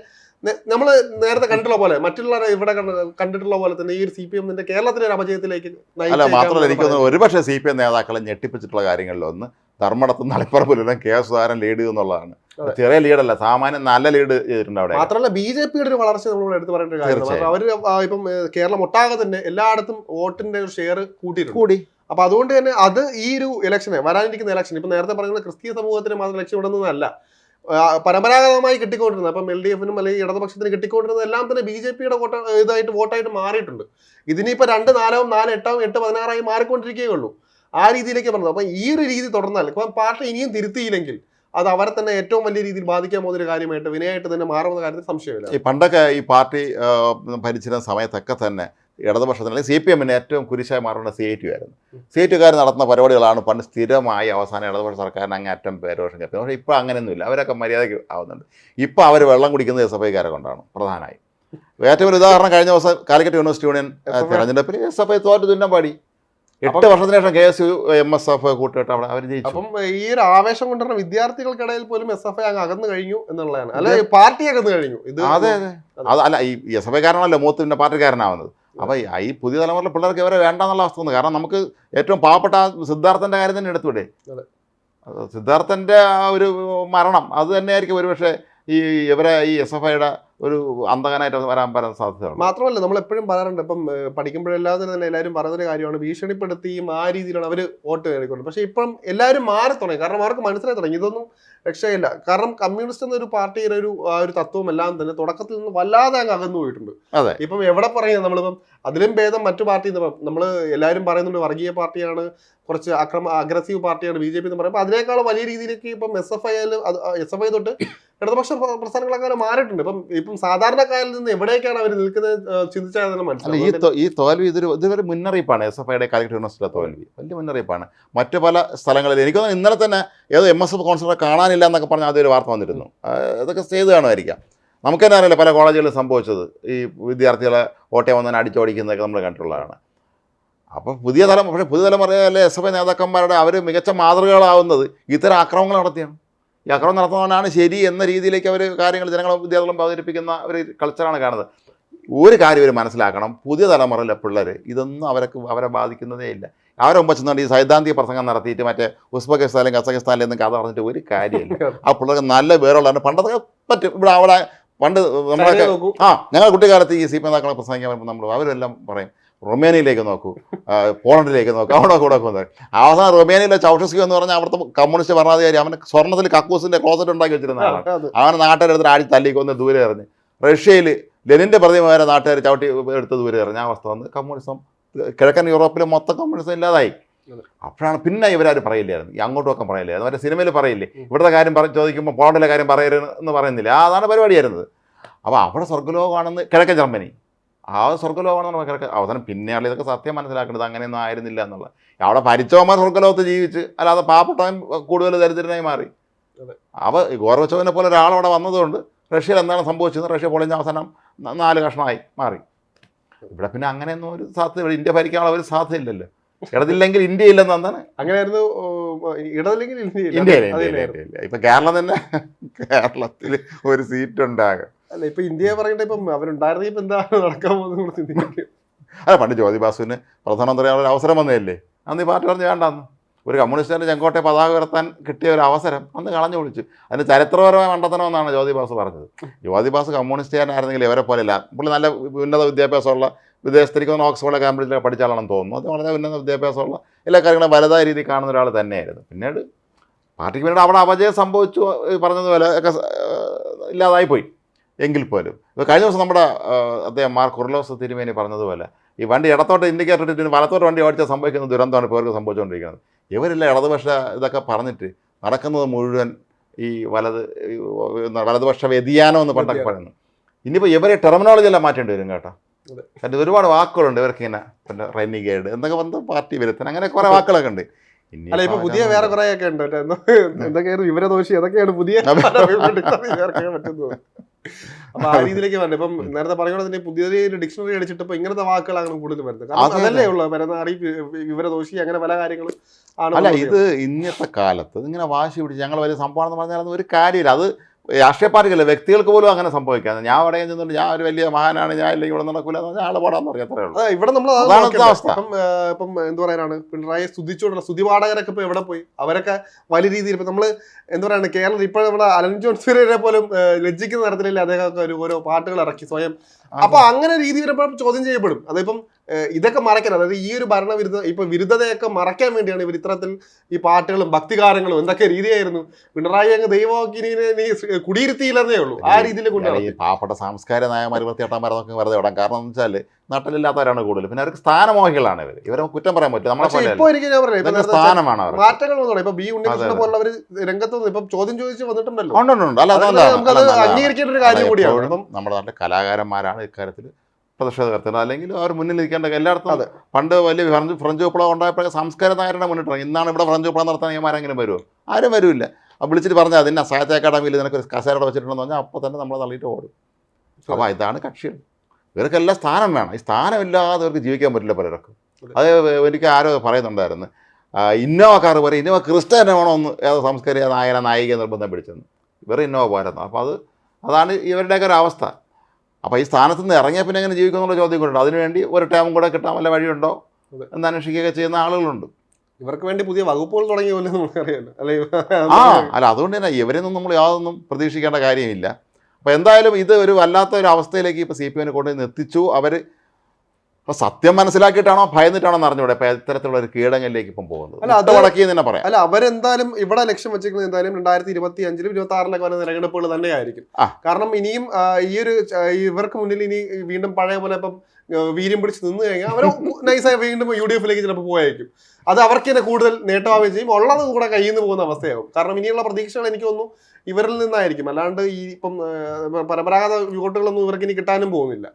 നമ്മൾ നേരത്തെ കണ്ടിട്ടുള്ള പോലെ മറ്റുള്ള ഇവിടെ കണ്ടിട്ടുള്ള പോലെ തന്നെ ഈ ഒരു സി പി എമ്മിന്റെ കേരളത്തിലെ ഒരു അപജയത്തിലേക്ക് അല്ല മാത്രമല്ല എന്നാണ് എനിക്ക് തോന്നുന്നു ഒരുപക്ഷെ സി പി എം നേതാക്കളെ ഞെട്ടിപ്പിച്ചിട്ടുള്ള കാര്യങ്ങളിലൊന്ന് ധർമ്മടത്തും നളിപ്പറമ്പിലും കെ സുധാരൻ ലീഡ് എന്നുള്ളതാണ്. ചെറിയ ലീഡല്ല സാമാന്യം നല്ല ലീഡ് ചെയ്തിട്ടുണ്ട് അവിടെ. മാത്രമല്ല ബി ജെ പിയുടെ ഒരു വളർച്ച നമ്മൾ എടുത്തു പറയേണ്ട ഒരു കാര്യമാണ്. അവർ ഇപ്പം കേരളം ഒട്ടാകെ തന്നെ എല്ലായിടത്തും വോട്ടിന്റെ ഒരു ഷെയർ കൂട്ടിയിട്ടുണ്ട്. കൂടി. അപ്പൊ അതുകൊണ്ട് തന്നെ അത് ഈ ഒരു ഇലക്ഷനെ വരാനിരിക്കുന്ന ഇലക്ഷൻ ഇപ്പൊ നേരത്തെ പറയുന്നത് ക്രിസ്തീയ സമൂഹത്തിന് മാത്രം ലക്ഷ്യമിടുന്നതല്ല പരമ്പരാഗതമായി കിട്ടിക്കൊണ്ടിരുന്നത്. അപ്പം എൽ ഡി എഫിനും അല്ലെങ്കിൽ ഇടതുപക്ഷത്തിന് കിട്ടിക്കൊണ്ടിരുന്നത് എല്ലാം തന്നെ ബി ജെ പിയുടെ വോട്ട് ഇതായിട്ട് വോട്ടായിട്ട് മാറിയിട്ടുണ്ട്. ഇതിനിപ്പോൾ രണ്ട് നാലാവും നാല് എട്ടാവും എട്ട് പതിനാറായി മാറിക്കൊണ്ടിരിക്കുകയേ ഉള്ളൂ ആ രീതിയിലേക്ക് പറഞ്ഞത് അപ്പം ഈ ഒരു രീതി തുടർന്നാൽ ഇപ്പം പാർട്ടി ഇനിയും തിരുത്തിയില്ലെങ്കിൽ അത് അവരെ തന്നെ ഏറ്റവും വലിയ രീതിയിൽ ബാധിക്കാൻ പോകുന്ന ഒരു കാര്യമായിട്ട് വിനയായിട്ട് തന്നെ മാറുന്ന കാര്യത്തിൽ സംശയമില്ല. ഈ പണ്ടൊക്കെ ഈ പാർട്ടി ഭരിച്ചിരുന്ന സമയത്തൊക്കെ തന്നെ ഇടതുപക്ഷത്തിന് അല്ലെങ്കിൽ സി പി എമ്മിന് ഏറ്റവും കുരിശായി മാറേണ്ട സി ഐ ടി ആയിരുന്നു. സി ഐ ടിക്കാർ നടത്തുന്ന പരിപാടികളാണ് പണ്ട് സ്ഥിരമായി അവസാനം ഇടതുപക്ഷ സർക്കാരിന് അങ്ങേറ്റം പേരോഷം കയറ്റുന്നത് പക്ഷേ ഇപ്പോൾ അങ്ങനെയൊന്നുമില്ല. അവരൊക്കെ മര്യാദയ്ക്ക് ആവുന്നുണ്ട്. ഇപ്പോൾ അവർ വെള്ളം കുടിക്കുന്നത് എസ് എഫ് ഐക്കാരെ കൊണ്ടാണ് പ്രധാനമായി. ഏറ്റവും ഒരു ഉദാഹരണം കഴിഞ്ഞ ദിവസം കാലിക്കറ്റ് യൂണിവേഴ്സിറ്റി യൂണിയൻ തിരഞ്ഞെടുപ്പിൽ എസ് എഫ് ഐ തോറ്റ് തുന്നം പാടി. എട്ട് വർഷത്തിന് ശേഷം K S U M S F കൂട്ടുകെട്ട് അവിടെ അവർ ജയിച്ചു. അപ്പം ഈ ഒരു ആവേശം കൊണ്ടുവരുന്ന വിദ്യാർത്ഥികൾക്കിടയിൽ പോലും എസ് എഫ് ഐ അങ്ങ് അകന്നു കഴിഞ്ഞു എന്നുള്ളതാണ്. അല്ല പാർട്ടി അകന്നു കഴിഞ്ഞു. ഇത് അതെ അതെ. അത്. അല്ല ഈ എസ് എഫ് ഐ ഐക്കാരനല്ലോ മൂത്ത് പിന്നെ പാർട്ടിക്കാരനാവുന്നത്. അപ്പോൾ ഈ പുതിയ തലമുറയിലെ പിള്ളേർക്ക് ഇവരെ വേണ്ടെന്നുള്ള അവസ്ഥ വന്നു കാരണം നമുക്ക് ഏറ്റവും പാവപ്പെട്ട സിദ്ധാർത്ഥന്റെ കാര്യം തന്നെ എടുത്തുവിടെ. സിദ്ധാർത്ഥന്റെ ആ ഒരു മരണം അത് തന്നെയായിരിക്കും ഒരുപക്ഷെ ഈ ഇവരെ ഈ എസ് എഫ് ഐയുടെ ഒരു അന്തകനായിട്ട് വരാൻ വരാൻ സാധ്യതയുള്ളൂ. മാത്രമല്ല നമ്മൾ എപ്പോഴും പറയാറുണ്ട് ഇപ്പം പഠിക്കുമ്പോഴെല്ലാം തന്നെ എല്ലാവരും പറയുന്നൊരു കാര്യമാണ് ഭീഷണിപ്പെടുത്തിയും ആ രീതിയിലാണ് അവർ വോട്ട് നേടിക്കൊണ്ട് പക്ഷേ ഇപ്പം എല്ലാവരും മാറി തുടങ്ങി. കാരണം അവർക്ക് മനസ്സിലായി തുടങ്ങി. ഇതൊന്നും രക്ഷയില്ല. കാരണം കമ്മ്യൂണിസ്റ്റ് എന്നൊരു പാർട്ടിയുടെ ഒരു ആ ഒരു തത്വം എല്ലാം തന്നെ തുടക്കത്തിൽ നിന്ന് വല്ലാതെ അങ്ങ് അകന്നു പോയിട്ടുണ്ട്. അതെ. ഇപ്പം എവിടെ പറയുന്നത്? നമ്മളിപ്പം അതിലും ഭേദം മറ്റു പാർട്ടി നമ്മൾ എല്ലാവരും പറയുന്നുണ്ട് വർഗീയ പാർട്ടിയാണ് കുറച്ച് അക്രമ അഗ്രസീവ് പാർട്ടിയാണ് ബി ജെ പി എന്ന് പറയുമ്പോൾ അതിനേക്കാൾ വലിയ രീതിയിലേക്ക് ഇപ്പം എസ് എഫ് ഐ ആയാലും എസ് എഫ് ഐ തൊട്ട് ഇടതുപക്ഷ പ്രസ്ഥാനങ്ങൾ അങ്ങനെ മാറിയിട്ടുണ്ട്. ഇപ്പം ഇപ്പം സാധാരണക്കാരിൽ നിന്ന് എവിടേക്കാണ് അവർ നിൽക്കുന്നത് ചിന്തിച്ചാൽ തന്നെ മനസ്സിലായി ഈ മനസ്സിലാവും. തോ- ഈ തോൽവി ഇതൊരു ഇതൊരു മുന്നറിയിപ്പാണ്. എസ് എഫ് ഐയുടെ കാലിക്കറ്റ് യൂണിവേഴ്സിറ്റിയിലെ തോൽവി. വലിയ മുന്നറിയിപ്പാണ്. മറ്റു പല സ്ഥലങ്ങളിൽ എനിക്ക് തോന്നുന്നു ഇന്നലെ തന്നെ ഏതോ എം എസ് എഫ് കൗൺസിലറെ കാണാനില്ല എന്നൊക്കെ പറഞ്ഞ് ഒരു വാർത്ത വന്നിരുന്നു. അതൊക്കെ ഇതൊക്കെ ചെയ്ത് കാണുമായിരിക്കാം. നമുക്ക് തന്നെ അറിയില്ല പല കോളേജുകളിൽ സംഭവിച്ചത്. ഈ വിദ്യാർത്ഥികളെ ഓട്ടയം വന്നതിന് അടിച്ചോടിക്കുന്നതൊക്കെ നമ്മൾ കണ്ടിട്ടുള്ളതാണ്. അപ്പോൾ പുതിയ തലം പക്ഷേ പുതിയ തലമുറയിലെ എസ് എഫ് ഐ നേതാക്കന്മാരുടെ അവർ മികച്ച മാതൃകകളാവുന്നത് ഇത്തരം ആക്രമണങ്ങൾ നടത്തിയാണ്. ഈ അക്രമം നടത്തുന്നവനാണ് ശരി എന്ന രീതിയിലേക്ക് അവർ കാര്യങ്ങൾ ജനങ്ങളെ വിദ്യാർത്ഥികളും അവതരിപ്പിക്കുന്ന ഒരു കൾച്ചറാണ് കാണുന്നത്. ഒരു കാര്യം ഇവർ മനസ്സിലാക്കണം. പുതിയ തലമുറയിലെ പിള്ളേർ ഇതൊന്നും അവർക്ക് അവരെ ബാധിക്കുന്നതേ ഇല്ല. അവരെ മുമ്പ് ചെന്നുകൊണ്ട് ഈ സൈദ്ധാന്തിക പ്രസംഗം നടത്തിയിട്ട് മറ്റേ ഉസ്ബെക്കിസ്ഥാനിലും കസഖിസ്ഥാനിലും ഒന്നും കഥ പറഞ്ഞിട്ട് ഒരു കാര്യമില്ല. ആ പിള്ളേർക്ക് നല്ല വേറുള്ളതാണ് പണ്ടത്തെ പറ്റും ഇവിടെ അവിടെ പണ്ട് നമ്മളൊക്കെ ആ ഞങ്ങൾ കുട്ടിക്കാലത്ത് ഈ സി പി നേതാക്കളെ പ്രസംഗിക്കാൻ വരുമ്പോൾ നമ്മൾ അവരെല്ലാം പറയും. റൊമേനിയയിലേക്ക് നോക്കൂ. പോളണ്ടിലേക്ക് നോക്കൂ. അവിടെ കൂടെ അവസാനം റൊമേനിയയിലെ ചൗഷസ്കി എന്ന് പറഞ്ഞാൽ അവിടുത്തെ കമ്മ്യൂണിസ്റ്റ് ഭരണാധികാരി അവൻ സ്വർണത്തിൽ കക്കൂസിന്റെ ക്ലോസറ്റ് ഉണ്ടാക്കി വെച്ചിരുന്ന ആളാണ്. അവനെ നാട്ടുകാരെടുത്ത് ആടി തല്ലിക്കൊന്ന് ദൂരെ എറിഞ്ഞ്. റഷ്യയിൽ ലെനിന്റെ പ്രതിമ വരെ നാട്ടുകാർ ചവിട്ടി എടുത്ത് ദൂരെ എറിഞ്ഞ. അവസ്ഥ വന്ന് കമ്മ്യൂണിസം കിഴക്കൻ യൂറോപ്പിലെ മൊത്തം കമ്മ്യൂണിസം ഇല്ലാതായി. അപ്പോഴാണ് പിന്നെ ഇവരാരും പറയില്ലായിരുന്നു. അങ്ങോട്ടും ഒക്കെ പറയില്ലായിരുന്നു. മറ്റേ സിനിമയിൽ പറയില്ലേ? ഇവിടുത്തെ കാര്യം പറ ചോദിക്കുമ്പോൾ പോളണ്ടിലെ കാര്യം പറയരുത് എന്ന് പറയുന്നില്ല അതാണ് പരിപാടിയായിരുന്നത് അപ്പോൾ അവിടെ സ്വർഗലോകമാണെന്ന് കിഴക്കൻ ജർമ്മനി. ആ സ്വർഗലോകമാണ് നമ്മൾ കിടക്കുക അവസാനം പിന്നെയാണ് ഇതൊക്കെ സത്യം മനസ്സിലാക്കേണ്ടത്. അങ്ങനെയൊന്നും ആയിരുന്നില്ല എന്നുള്ളത് അവിടെ ഭരിച്ചവന്മാർ സ്വർഗലോകത്ത് ജീവിച്ച് അല്ലാതെ പാവപ്പെട്ടവൻ കൂടുതൽ ദരിദ്രനായി മാറി. അവ ഗോർവച്ചവനെ പോലെ ഒരാൾ അവിടെ വന്നതുകൊണ്ട് റഷ്യയിൽ എന്താണ് സംഭവിച്ചത് റഷ്യ പൊളിഞ്ഞ അവസാനം നാല് കഷ്ണമായി മാറി. ഇവിടെ പിന്നെ അങ്ങനെയൊന്നും ഒരു സാധ്യത ഇവിടെ ഇന്ത്യ ഭരിക്കാനുള്ള ഒരു സാധ്യതയില്ലല്ലോ. ഇടതില്ലെങ്കിൽ ഇന്ത്യ ഇല്ലെന്ന് അന്നാണ് അങ്ങനെയായിരുന്നു ഇടതില്ലെങ്കിൽ അതെ. ഇന്ത്യയിലെ ഇപ്പൊ കേരളം തന്നെ കേരളത്തിൽ ഒരു സീറ്റ് ഉണ്ടാകും അല്ല ഇപ്പൊ ഇന്ത്യയെ പറയട്ടെ ഇപ്പം അവരുണ്ടായിരുന്നെങ്കിൽ ഇപ്പൊ എന്താ നടക്കാൻ പോകുന്നത് കൂടെ അല്ല പണ്ട് ജ്യോതി ബാസുവിന് പ്രധാനമന്ത്രിയാവാൻ ഒരു അവസരം വന്നതല്ലേ? അന്ന് ഈ പാർട്ടി പറഞ്ഞ് വേണ്ടാന്ന്. ഒരു കമ്മ്യൂണിസ്റ്റുകാരന്റെ ചെങ്കോട്ടെ പതാക ഉയർത്താൻ കിട്ടിയ ഒരു അവസരം അന്ന് കളഞ്ഞു വിളിച്ചു. അതിന് ചരിത്രപരമായ മണ്ടത്തനമെന്നാണ് ജ്യോതി ബാസു പറഞ്ഞത്. ജ്യോതി ബാസു കമ്മ്യൂണിസ്റ്റുകാരനായിരുന്നെങ്കിൽ ഇവരെ പോലെയല്ല. പുള്ളി നല്ല ഉന്നത വിദ്യാഭ്യാസമുള്ള വിദേശത്തേക്ക് വന്ന് ഓക്സ്ഫോർഡ് കാംബ്രിഡ്ജിലൊക്കെ പഠിച്ച ആളാണെന്ന് തോന്നുന്നു. അത് വളരെ ഉന്നത വിദ്യാഭ്യാസമുള്ള എല്ലാ കാര്യങ്ങളും വലുതായ രീതിയിൽ കാണുന്ന ഒരാൾ തന്നെയായിരുന്നു. പിന്നീട് പാർട്ടിക്ക് പിന്നീട് അവിടെ അപജയം സംഭവിച്ചു പറഞ്ഞതുപോലെ ഒക്കെ ഇല്ലാതായിപ്പോയി. ഇല്ലാതായി പോയി എങ്കിൽ പോലും. ഇപ്പോൾ കഴിഞ്ഞ ദിവസം നമ്മുടെ അദ്ദേഹം മാർ കുർലോസ് തിരുമേനി പറഞ്ഞതുപോലെ ഈ വണ്ടി ഇടത്തോട്ട് ഇൻഡിക്കേറ്റർ ഇട്ടിട്ട് വലത്തോട്ട് വണ്ടി ഓടിച്ചാൽ സംഭവിക്കുന്ന ദുരന്തമാണ് ഇപ്പോൾ ഇവർക്ക് സംഭവിച്ചുകൊണ്ടിരിക്കുന്നത്. ഇവരില്ല ഇടതുപക്ഷ ഇതൊക്കെ പറഞ്ഞിട്ട് നടക്കുന്നത് മുഴുവൻ ഈ വലത് വലതുപക്ഷ വ്യതിയാനം എന്ന് പണ്ടൊക്കെ പറയുന്നു. ഇനിയിപ്പോൾ ഇവരെ ടെർമിനോളജി എല്ലാം മാറ്റേണ്ടി വരും കേട്ടോ. കാരണം ഒരുപാട് വാക്കുകളുണ്ട് ഇവർക്ക് ഇങ്ങനെ പിന്നെ റെനിഗേഡ് എന്നൊക്കെ വന്ന് പാർട്ടി വിരുദ്ധൻ അങ്ങനെ കുറേ വാക്കുകളൊക്കെ ഉണ്ട്. അല്ല ഇപ്പൊ പുതിയ വേറെ കുറെ ഒക്കെ ഉണ്ട് എന്തൊക്കെയായിരുന്നു വിവരദോഷി അതൊക്കെയാണ് പുതിയ പറ്റുന്നത്. അപ്പൊ ആ രീതിയിലേക്ക് വരണം ഇപ്പം നേരത്തെ പറയുന്നത് പുതിയ ഡിക്ഷണറി അടിച്ചിട്ട് ഇപ്പൊ ഇങ്ങനത്തെ വാക്കുകളാണ് കൂടുതൽ വരുന്നത്. അതല്ലേ ഉള്ളു പരനാടി വിവരദോഷി അങ്ങനെ പല കാര്യങ്ങളും ആണ് അല്ല ഇത് ഇന്നത്തെ കാലത്ത് ഇങ്ങനെ വാശി പിടിച്ച് ഞങ്ങൾ വലിയ സംഭവമാണെന്ന് പറഞ്ഞാൽ ഒരു കാര്യമില്ല. അത് രാഷ്ട്രീയ പാർട്ടികളിൽ വ്യക്തികൾക്ക് പോലും അങ്ങനെ സംഭവിക്കാതെ. ഞാൻ അവിടെ ചെന്നിട്ട് ഞാൻ ഒരു വലിയ മഹാനാണ് ഞാൻ ഇല്ലെങ്കിൽ ഇവിടെ നടക്കൂല ആൾ പോടാന്ന് പറയും അത്രേ ഉള്ളൂ. ഇവിടെ നമ്മൾ അവസ്ഥ. ഇപ്പം എന്ത് പറയാനാണ്? പിണറായി സ്തുതിച്ചുകൊണ്ടുള്ള സ്തുതിപാടകരൊക്കെ ഇപ്പൊ എവിടെ പോയി? അവരൊക്കെ വലിയ രീതിയിൽ ഇപ്പൊ നമ്മൾ എന്താ പറയുക കേരളത്തിൽ ഇപ്പോൾ നമ്മുടെ അലൻ ജോൺസിനെ പോലും ലജ്ജിക്കുന്ന തരത്തിലല്ലേ അദ്ദേഹമൊക്കെ ഒരു ഓരോ പാട്ടുകൾ ഇറക്കി സ്വയം അപ്പൊ അങ്ങനെ രീതി വരുമ്പോൾ ചോദ്യം ചെയ്യപ്പെടും. അതിപ്പം ഇതൊക്കെ മറയ്ക്കാൻ അതായത് ഈ ഒരു ഭരണവിരുദ്ധ ഇപ്പൊ വിരുദ്ധതയൊക്കെ മറയ്ക്കാൻ വേണ്ടിയാണ് ഇവർ ഇത്തരത്തിൽ ഈ പാട്ടുകളും ഭക്തികാരങ്ങളും എന്തൊക്കെ രീതിയായിരുന്നു. പിണറായി അങ്ങ് ദൈവവാക്കിനെ നീ കുടിയിരുത്തിയില്ലെന്നേ ഉള്ളൂ. ആ രീതിയിൽ ഈ പാവപ്പെട്ട സാംസ്കാരിക നയമാർ വൃത്തിയേട്ടാന്മാരൊക്കെ വെറുതെ വിടാം കാരണം എന്ന് വെച്ചാൽ നാട്ടിലില്ലാത്തവരാണ് കൂടുതൽ. പിന്നെ അവർക്ക് സ്ഥാനമോഹികളാണ് ഇവർ ഇവരെ കുറ്റം പറയാൻ പറ്റില്ല. നമ്മളെ സ്ഥാനമാണ് അവർ മാറ്റങ്ങൾ വന്നോളൂ. ഇപ്പൊ ബി ഉണ്ണികൃഷ്ണനെ അതെ. പോലുള്ളവർ രംഗത്ത് വന്ന് ഇപ്പം ചോദ്യം ചോദിച്ച് വന്നിട്ടുണ്ടല്ലോ. അംഗീകരിക്കേണ്ട ഒരു കാര്യം കൂടിയാണ്. നമ്മുടെ നാട്ടിലെ കലാകാരന്മാരാണ് ഇക്കാര്യത്തിൽ പ്രതിഷേധത്തിൽ അല്ലെങ്കിൽ അവർ മുന്നിൽ നിൽക്കേണ്ട എല്ലായിടത്തും അത്. പണ്ട് വലിയ ഫ്രഞ്ച് ഫ്രഞ്ച് വിപ്ലവം ഉണ്ടായപ്പോഴൊക്കെ സംസ്കാര നായരുടെ മുന്നിട്ട് ഇന്നാണ് ഇവിടെ ഫ്രഞ്ച് വിപ്ലവം നടത്താൻ ഞാൻ ആരെങ്കിലും വരുമോ ആരും വരില്ല. അപ്പോൾ വിളിച്ചിട്ട് പറഞ്ഞാൽ അതിന് സാഹിത്യ അക്കാദമിയിൽ നിനക്കൊരു കസേരയുടെ വെച്ചിട്ടുണ്ടെന്ന് പറഞ്ഞാൽ അപ്പോൾ തന്നെ നമ്മൾ തള്ളിയിട്ട് ഓടും. അപ്പോൾ ഇതാണ് കക്ഷികൾ. ഇവർക്കെല്ലാം സ്ഥാനം വേണം. ഈ സ്ഥാനമില്ലാതെ ഇവർക്ക് ജീവിക്കാൻ പറ്റില്ല പലർക്കും. അത്. എനിക്ക് ആരോ പറയുന്നുണ്ടായിരുന്നു. ഇന്നോവക്കാർ ഇന്നോവ കാർ പോലെ ഇന്നോവ ക്രിസ്ത്യാനെ വേണമെന്ന് ഏതോ സംസ്കാരിക നായക നായിക നിർബന്ധം പിടിച്ചെന്ന്. ഇവർ ഇന്നോവ പോരുന്നു അപ്പോൾ അത് അതാണ് ഇവരുടെയൊക്കെ ഒരു അവസ്ഥ. അപ്പോൾ ഈ സ്ഥാനത്ത് നിന്ന് ഇറങ്ങിയ പിന്നെ എങ്ങനെ ജീവിക്കുമെന്നുള്ള ചോദ്യം കൊണ്ടുണ്ട് അതിനുവേണ്ടി ഒരു ടേമും കൂടെ കിട്ടാൻ വല്ല വഴിയുണ്ടോ. എന്ന് അന്വേഷിക്കുകയൊക്കെ ചെയ്യുന്ന ആളുകളുണ്ട്. ഇവർക്ക് വേണ്ടി പുതിയ വകുപ്പുകൾ തുടങ്ങിയ പോലെ നമുക്കറിയാലോ? അല്ലെ? ആ അല്ല അതുകൊണ്ട് തന്നെ ഇവരെ നമ്മൾ യാതൊന്നും പ്രതീക്ഷിക്കേണ്ട കാര്യമില്ല. അപ്പോൾ എന്തായാലും ഇത് ഒരു വല്ലാത്ത ഒരു അവസ്ഥയിലേക്ക് ഇപ്പോൾ സി പി എമ്മിനെ കൊണ്ടുവന്ന് എത്തിച്ചു. അവർ അപ്പോൾ സത്യം മനസ്സിലാക്കിയിട്ടാണോ ഭയന്നിട്ടാണോ എന്ന് അറിഞ്ഞൂടെ? അപ്പൊ ഇത്തരത്തിലുള്ള ഒരു കീടങ്ങളിലേക്ക് ഇപ്പം പോകുന്നത്. അല്ല, അത് മുട്ട തന്നെ പറയാം. അല്ല അവരെന്തായാലും ഇവിടെ ലക്ഷ്യം വെച്ചിരിക്കുന്നത് എന്തായാലും രണ്ടായിരത്തി ഇരുപത്തി അഞ്ചിലും ഇരുപത്തി ആറിലൊക്കെ വരുന്ന തെരഞ്ഞെടുപ്പുകൾ തന്നെയായിരിക്കും. കാരണം ഇനിയും ഈ ഒരു ഇവർക്ക് മുന്നിൽ ഇനി വീണ്ടും പഴയ പോലെ ഇപ്പം വീര്യം പിടിച്ച് നിന്ന് കഴിഞ്ഞാൽ അവർ നൈസായി വീണ്ടും യു ഡി എഫിലേക്ക് ചിലപ്പോൾ പോയായിരിക്കും അത് അവർക്ക് തന്നെ കൂടുതൽ നേട്ടമാവുകയും ചെയ്യും. ഉള്ളത് കൂടെ കയ്യിൽ നിന്ന് പോകുന്ന അവസ്ഥയാകും. കാരണം ഇനിയുള്ള പ്രതീക്ഷകൾ എനിക്ക് തോന്നുന്നു ഇവരിൽ നിന്നായിരിക്കും. അല്ലാണ്ട് ഈ ഇപ്പം പരമ്പരാഗത വോട്ടുകളൊന്നും ഇവർക്ക് ഇനി കിട്ടാനും പോകുന്നില്ല.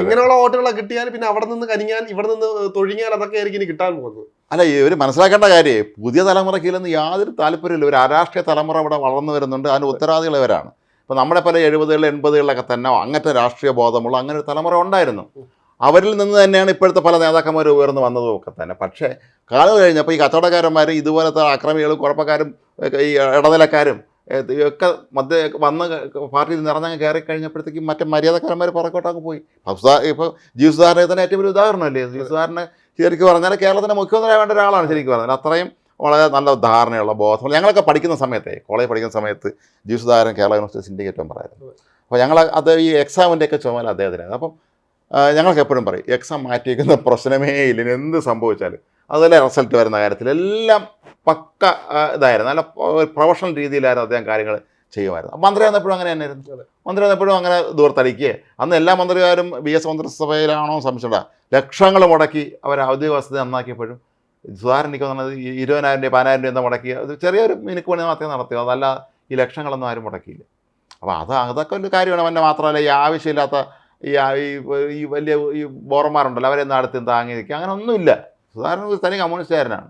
ഇങ്ങനെയുള്ള വോട്ടുകളൊക്കെ കിട്ടിയാൽ പിന്നെ അവിടെ നിന്ന് കരിഞ്ഞാൽ ഇവിടെ നിന്ന് തൊഴിഞ്ഞാൽ അതൊക്കെ ആയിരിക്കും ഇനി കിട്ടാൻ പോകുന്നത്. അല്ല ഇവർ മനസ്സിലാക്കേണ്ട കാര്യമേ പുതിയ തലമുറയ്ക്കില്ലെന്ന് യാതൊരു താല്പര്യമില്ല. ഒരു അരാഷ്ട്രീയ തലമുറ ഇവിടെ വളർന്നു വരുന്നുണ്ട്. അതിന് ഉത്തരവാദികൾ ഇവരാണ് ഇപ്പോൾ നമ്മുടെ പല എഴുപതുകളിൽ എൺപതുകളിലൊക്കെ തന്നെ അങ്ങനത്തെ രാഷ്ട്രീയ ബോധമുള്ള അങ്ങനെ ഒരു തലമുറ ഉണ്ടായിരുന്നു. അവരിൽ നിന്ന് തന്നെയാണ് ഇപ്പോഴത്തെ പല നേതാക്കന്മാർ ഉയർന്നു വന്നതും ഒക്കെ തന്നെ. പക്ഷേ കാലം കഴിഞ്ഞപ്പോൾ ഈ കച്ചവടക്കാരന്മാർ ഇതുപോലത്തെ അക്രമികളും കുഴപ്പക്കാരും ഈ ഇടനിലക്കാരും ഒക്കെ മധ്യ വന്ന് പാർട്ടിയിൽ നിറഞ്ഞങ്ങ് കയറി കഴിഞ്ഞപ്പോഴത്തേക്കും മറ്റേ മര്യാദക്കാരന്മാർ പുറകോട്ടങ്ങ് പോയി. ഇപ്പോൾ ജി സുധാരനെ തന്നെ ഏറ്റവും വലിയ ഉദാഹരണമല്ലേ? ജി സുധാരനെ ശരിക്കും പറഞ്ഞാൽ കേരളത്തിന്റെ മുഖ്യമന്ത്രി വേണ്ട ഒരാളാണ് ശരിക്കും പറഞ്ഞാൽ അത്രയും വളരെ നല്ല ധാരണയുള്ള ബോധം ഞങ്ങളൊക്കെ പഠിക്കുന്ന സമയത്തെ കോളേജ് പഠിക്കുന്ന സമയത്ത് G Sudhakaran Kerala university syndicate മെമ്പറായിരുന്നു. അപ്പോൾ ഞങ്ങൾ അത് ഈ എക്സാമിന്റെയൊക്കെ ചുമതല അദ്ദേഹത്തിനായിരുന്നു. അപ്പം ഞങ്ങൾക്ക് എപ്പോഴും പറയും എക്സാം മാറ്റിയേക്കുന്ന പ്രശ്നമേ ഇല്ല. എന്ത് സംഭവിച്ചാലും. അതുപോലെ റിസൾട്ട് വരുന്ന കാര്യത്തിൽ. എല്ലാം പക്ക ഇതായിരുന്നു. നല്ല പ്രൊഫഷണൽ രീതിയിലായിരുന്നു അദ്ദേഹം കാര്യങ്ങൾ ചെയ്യുമായിരുന്നു. മന്ത്രി വന്നപ്പോഴും അങ്ങനെ തന്നെയായിരുന്നു. മന്ത്രി വന്നപ്പോഴും അങ്ങനെ ദൂർത്തടിക്കുക അന്ന് എല്ലാ മന്ത്രിമാരും ബി എസ് മന്ത്രിസഭയിലാണോ സംശയമുണ്ട. ലക്ഷങ്ങൾ മുടക്കി അവർ ഔദ്യോഗിക വസതി നന്നാക്കിയപ്പോഴും സുധാരണിക്ക് തോന്നുന്നത് ഇരുപതിനായിരം രൂപ പതിനായിരം രൂപ എന്താ മുടക്കി. അത് ചെറിയൊരു മിനുക്ക് പണി മാത്രമേ നടത്തിയോ. അതല്ല ഈ ലക്ഷങ്ങളൊന്നും ആരും മുടക്കിയില്ല. അപ്പോൾ അത് അതൊക്കെ ഒരു കാര്യമാണ്. അവന്റെ മാത്രമല്ല ഈ ആവശ്യമില്ലാത്ത ഈ ഈ വലിയ ഈ ബോറന്മാരുണ്ടല്ലോ അവരെ നടത്തി താങ്ങി നിൽക്കുക അങ്ങനെ ഒന്നുമില്ല സുധാകരൻ ഒരു തനി കമ്മ്യൂണിസ്റ്റുകാരനാണ്.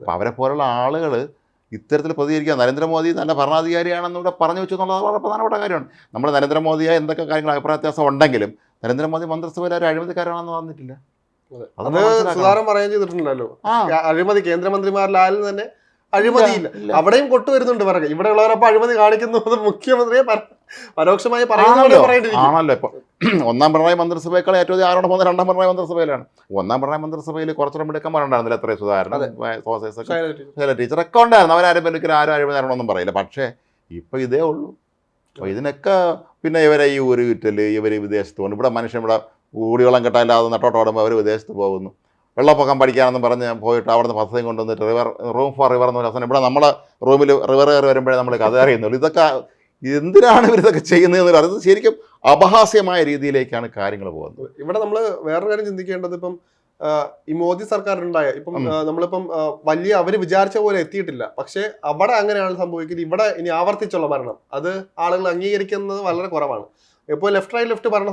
അപ്പോൾ അവരെ പോലുള്ള ആളുകൾ ഇത്തരത്തിൽ പ്രതികരിക്കുക നരേന്ദ്രമോദി നല്ല ഭരണാധികാരിയാണെന്ന് ഇവിടെ പറഞ്ഞു വെച്ചു എന്നുള്ളത് വളരെ പ്രധാനപ്പെട്ട കാര്യമാണ്. നമ്മൾ നരേന്ദ്രമോദിയെ എന്തൊക്കെ കാര്യങ്ങൾ അഭിപ്രായ വ്യത്യാസം ഉണ്ടെങ്കിലും നരേന്ദ്രമോദി മന്ത്രിസഭയിൽ ഒരു അഴിമതിക്കാരാണെന്ന് പറഞ്ഞിട്ടില്ല. അതെ. സുധാകരൻ പറയുകയും ചെയ്തിട്ടുണ്ടല്ലോ. അഴിമതി കേന്ദ്രമന്ത്രിമാരിലായാലും തന്നെ അഴിമതിയില്ല. അവിടെയും കൊട്ടുവരുന്നുണ്ട് പറയുക ഇവിടെ ഉള്ളവരപ്പോൾ അഴിമതി കാണിക്കുന്നു മുഖ്യമന്ത്രിയെ പര- പരോക്ഷമായി ആണല്ലോ ഇപ്പൊ. ഒന്നാം പിണറായി മന്ത്രിസഭയേക്കാൾ ഏറ്റവും ആരോടെ പോകുന്നത് രണ്ടാം പിണറായി മന്ത്രിസഭയിലാണ്. ഒന്നാം പിണറായി മന്ത്രിസഭയിൽ കുറച്ചുകൂടെ മിടുക്കന്മാരുണ്ടായിരുന്നില്ല എത്രയും സുധാകരൻ ചില ടീച്ചറൊക്കെ ഉണ്ടായിരുന്നു. അവരാരും ഒരിക്കലും ആരും അഴിമതി തരണമെന്നും പറയില്ല. പക്ഷേ ഇപ്പൊ ഇതേ ഉള്ളൂ. അപ്പോൾ ഇതിനൊക്കെ പിന്നെ ഇവരെ ഈ ഒരു വിറ്റൽ ഇവർ വിദേശത്ത് പോകുന്നു. ഇവിടെ മനുഷ്യൻ ഇവിടെ ഊടിവെള്ളം കെട്ടാല്ലാതെ നെട്ടോട്ടോടുമ്പോൾ അവർ വിദേശത്ത് പോകുന്നു. വെള്ളപ്പൊക്കം പഠിക്കാനെന്ന് പറഞ്ഞ് പോയിട്ട് അവിടെ നിന്ന് പദ്ധതി കൊണ്ടുവന്നിട്ട് റിവർ റൂം ഫോർ റിവർ എന്ന് പറഞ്ഞ ഇവിടെ നമ്മൾ റൂമിൽ റിവർ കയറി വരുമ്പോഴേ നമ്മൾ കഥ അറിയുന്നുള്ളൂ. ഇതൊക്കെ എന്തിനാണ് ഇവരിതൊക്കെ ചെയ്യുന്നതെന്ന് പറയുന്നത് ശരിക്കും അപഹാസ്യമായ രീതിയിലേക്കാണ് കാര്യങ്ങൾ പോകുന്നത്. ഇവിടെ നമ്മൾ വേറൊരു കാര്യം ചിന്തിക്കേണ്ടത് ഇപ്പം ഈ മോദി സർക്കാർ ഉണ്ടായ ഇപ്പം. നമ്മളിപ്പം വലിയ അവർ വിചാരിച്ച പോലെ എത്തിയിട്ടില്ല. പക്ഷെ അവിടെ അങ്ങനെയാണ് സംഭവിക്കുന്നത്. ഇവിടെ ഇനി ആവർത്തിച്ചുള്ള ഭരണം. അത് ആളുകൾ അംഗീകരിക്കുന്നത് വളരെ കുറവാണ്. ഇപ്പോൾ ലെഫ്റ്റ് റൈറ്റ് ലെഫ്റ്റ് ഭരണ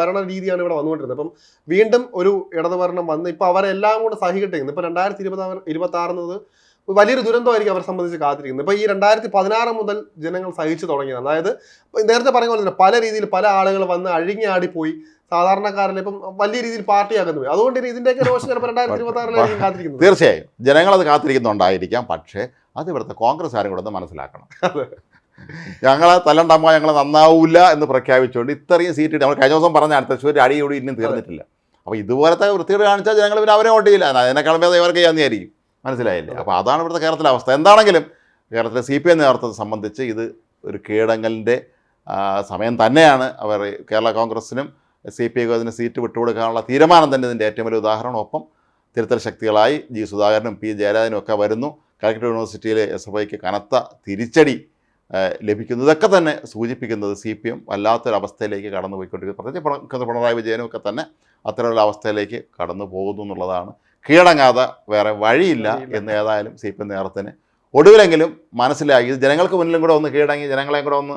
ഭരണ രീതിയാണ് ഇവിടെ വന്നുകൊണ്ടിരുന്നത്. അപ്പം വീണ്ടും ഒരു ഇടതുഭരണം വന്ന് ഇപ്പം അവരെല്ലാം കൂടെ സഹിക്കട്ടിരിക്കുന്നത് ഇപ്പം രണ്ടായിരത്തി ഇരുപത്തി ഇരുപത്തി ആറുന്നത് വലിയൊരു ദുരന്തമായിരിക്കും അവരെ സംബന്ധിച്ച് കാത്തിരിക്കുന്നത്. ഇപ്പൊ ഈ രണ്ടായിരത്തി പതിനാറ് മുതൽ ജനങ്ങൾ സഹിച്ചു തുടങ്ങിയത് അതായത് നേരത്തെ പറഞ്ഞ പോലെ തന്നെ പല രീതിയിൽ പല ആളുകൾ വന്ന് അഴിഞ്ഞാടിപ്പോയി സാധാരണക്കാരനെ ഇപ്പം വലിയ രീതിയിൽ പാർട്ടിയാക്കുന്നു പോയി അതുകൊണ്ട് തന്നെ ഇതിന്റെയൊക്കെ രോഷം ചിലപ്പോൾ രണ്ടായിരത്തി ഇരുപത്തി ആറിലായിരിക്കും കാത്തിരിക്കുന്നത്. തീർച്ചയായും. ജനങ്ങളത് കാത്തിരിക്കുന്നുണ്ടായിരിക്കാം. പക്ഷേ അത് ഇവിടുത്തെ കോൺഗ്രസ് ആരും കൂടെ ഒന്ന് മനസ്സിലാക്കണം. ഞങ്ങളെ തല്ലണ്ടമ്മ ഞങ്ങൾ നന്നാവൂല എന്ന് പ്രഖ്യാപിച്ചുകൊണ്ട് ഇത്രയും സീറ്റ് നമ്മൾ കഴിഞ്ഞ ദിവസം പറഞ്ഞ അടുത്ത തൃശ്ശൂർ അടിയോടി ഇനിയും തീർന്നിട്ടില്ല. അപ്പോൾ ഇതുപോലത്തെ വൃത്തികേട് കാണിച്ചാൽ ജനങ്ങൾ പിന്നെ അവരെ വോട്ട് ചെയ്യില്ല. അതിനേക്കാളും ഭേദം ഇവർക്ക് ചെയ്യാമെന്നായിരിക്കും മനസ്സിലായില്ലേ? അപ്പോൾ അതാണ് ഇവിടുത്തെ കേരളത്തിലെ അവസ്ഥ. എന്താണെങ്കിലും കേരളത്തിലെ സി പി എം നേതൃത്വത്തെ സംബന്ധിച്ച് ഇത് ഒരു കീഴടങ്ങലിന്റെ സമയം തന്നെയാണ്. അവർ കേരള കോൺഗ്രസിനും സി പി ഐ അതിന് സീറ്റ് വിട്ടുകൊടുക്കാനുള്ള തീരുമാനം തന്നെ ഇതിന്റെ ഏറ്റവും വലിയ ഉദാഹരണം ഒപ്പം തിരുത്തൽ ശക്തികളായി ജി സുധാകരനും പി ജയരാജനും ഒക്കെ വരുന്നു. കാലിക്കറ്റ് യൂണിവേഴ്സിറ്റിയിലെ എസ് എഫ് ഐക്ക് കനത്ത തിരിച്ചടി ലഭിക്കുന്നു. ഇതൊക്കെ തന്നെ സൂചിപ്പിക്കുന്നത് സി പി എം വല്ലാത്തൊരവസ്ഥയിലേക്ക് കടന്നു പോയിക്കൊണ്ടിരിക്കുന്നത് പ്രത്യേകിച്ച് മുഖ്യമന്ത്രി പിണറായി വിജയനും ഒക്കെ തന്നെ അത്തരമുള്ള അവസ്ഥയിലേക്ക് കടന്നു പോകുന്നു എന്നുള്ളതാണ് കീഴടങ്ങാതെ വേറെ വഴിയില്ല. എന്ന് ഏതായാലും സി പി എം നേതൃത്വത്തിന് ഒടുവിലെങ്കിലും മനസ്സിലായി. ഇത് ജനങ്ങൾക്ക് മുന്നിലും കൂടെ ഒന്ന് കീഴടങ്ങി ജനങ്ങളെയും കൂടെ ഒന്ന്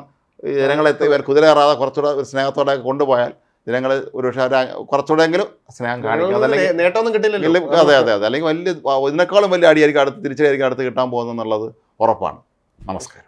ജനങ്ങളെ എത്തി ഇവർ കുതിരേറാതെ കുറച്ചുകൂടെ ഒരു സ്നേഹത്തോടെ കൊണ്ടുപോയാൽ ജനങ്ങൾ ഒരു പക്ഷേ കുറച്ചുകൂടെയെങ്കിലും സ്നേഹം കാണിക്കും. അതല്ലെങ്കിൽ നേട്ടമൊന്നും കിട്ടില്ല അതെ അതെ അതെ. അല്ലെങ്കിൽ വലിയ ഇതിനേക്കാളും വലിയ അടിയായിരിക്കും അടുത്ത് തിരിച്ചടിയായിരിക്കും അടുത്ത് കിട്ടാൻ പോകുന്നത് എന്നുള്ളത് ഉറപ്പാണ്. നമസ്കാരം.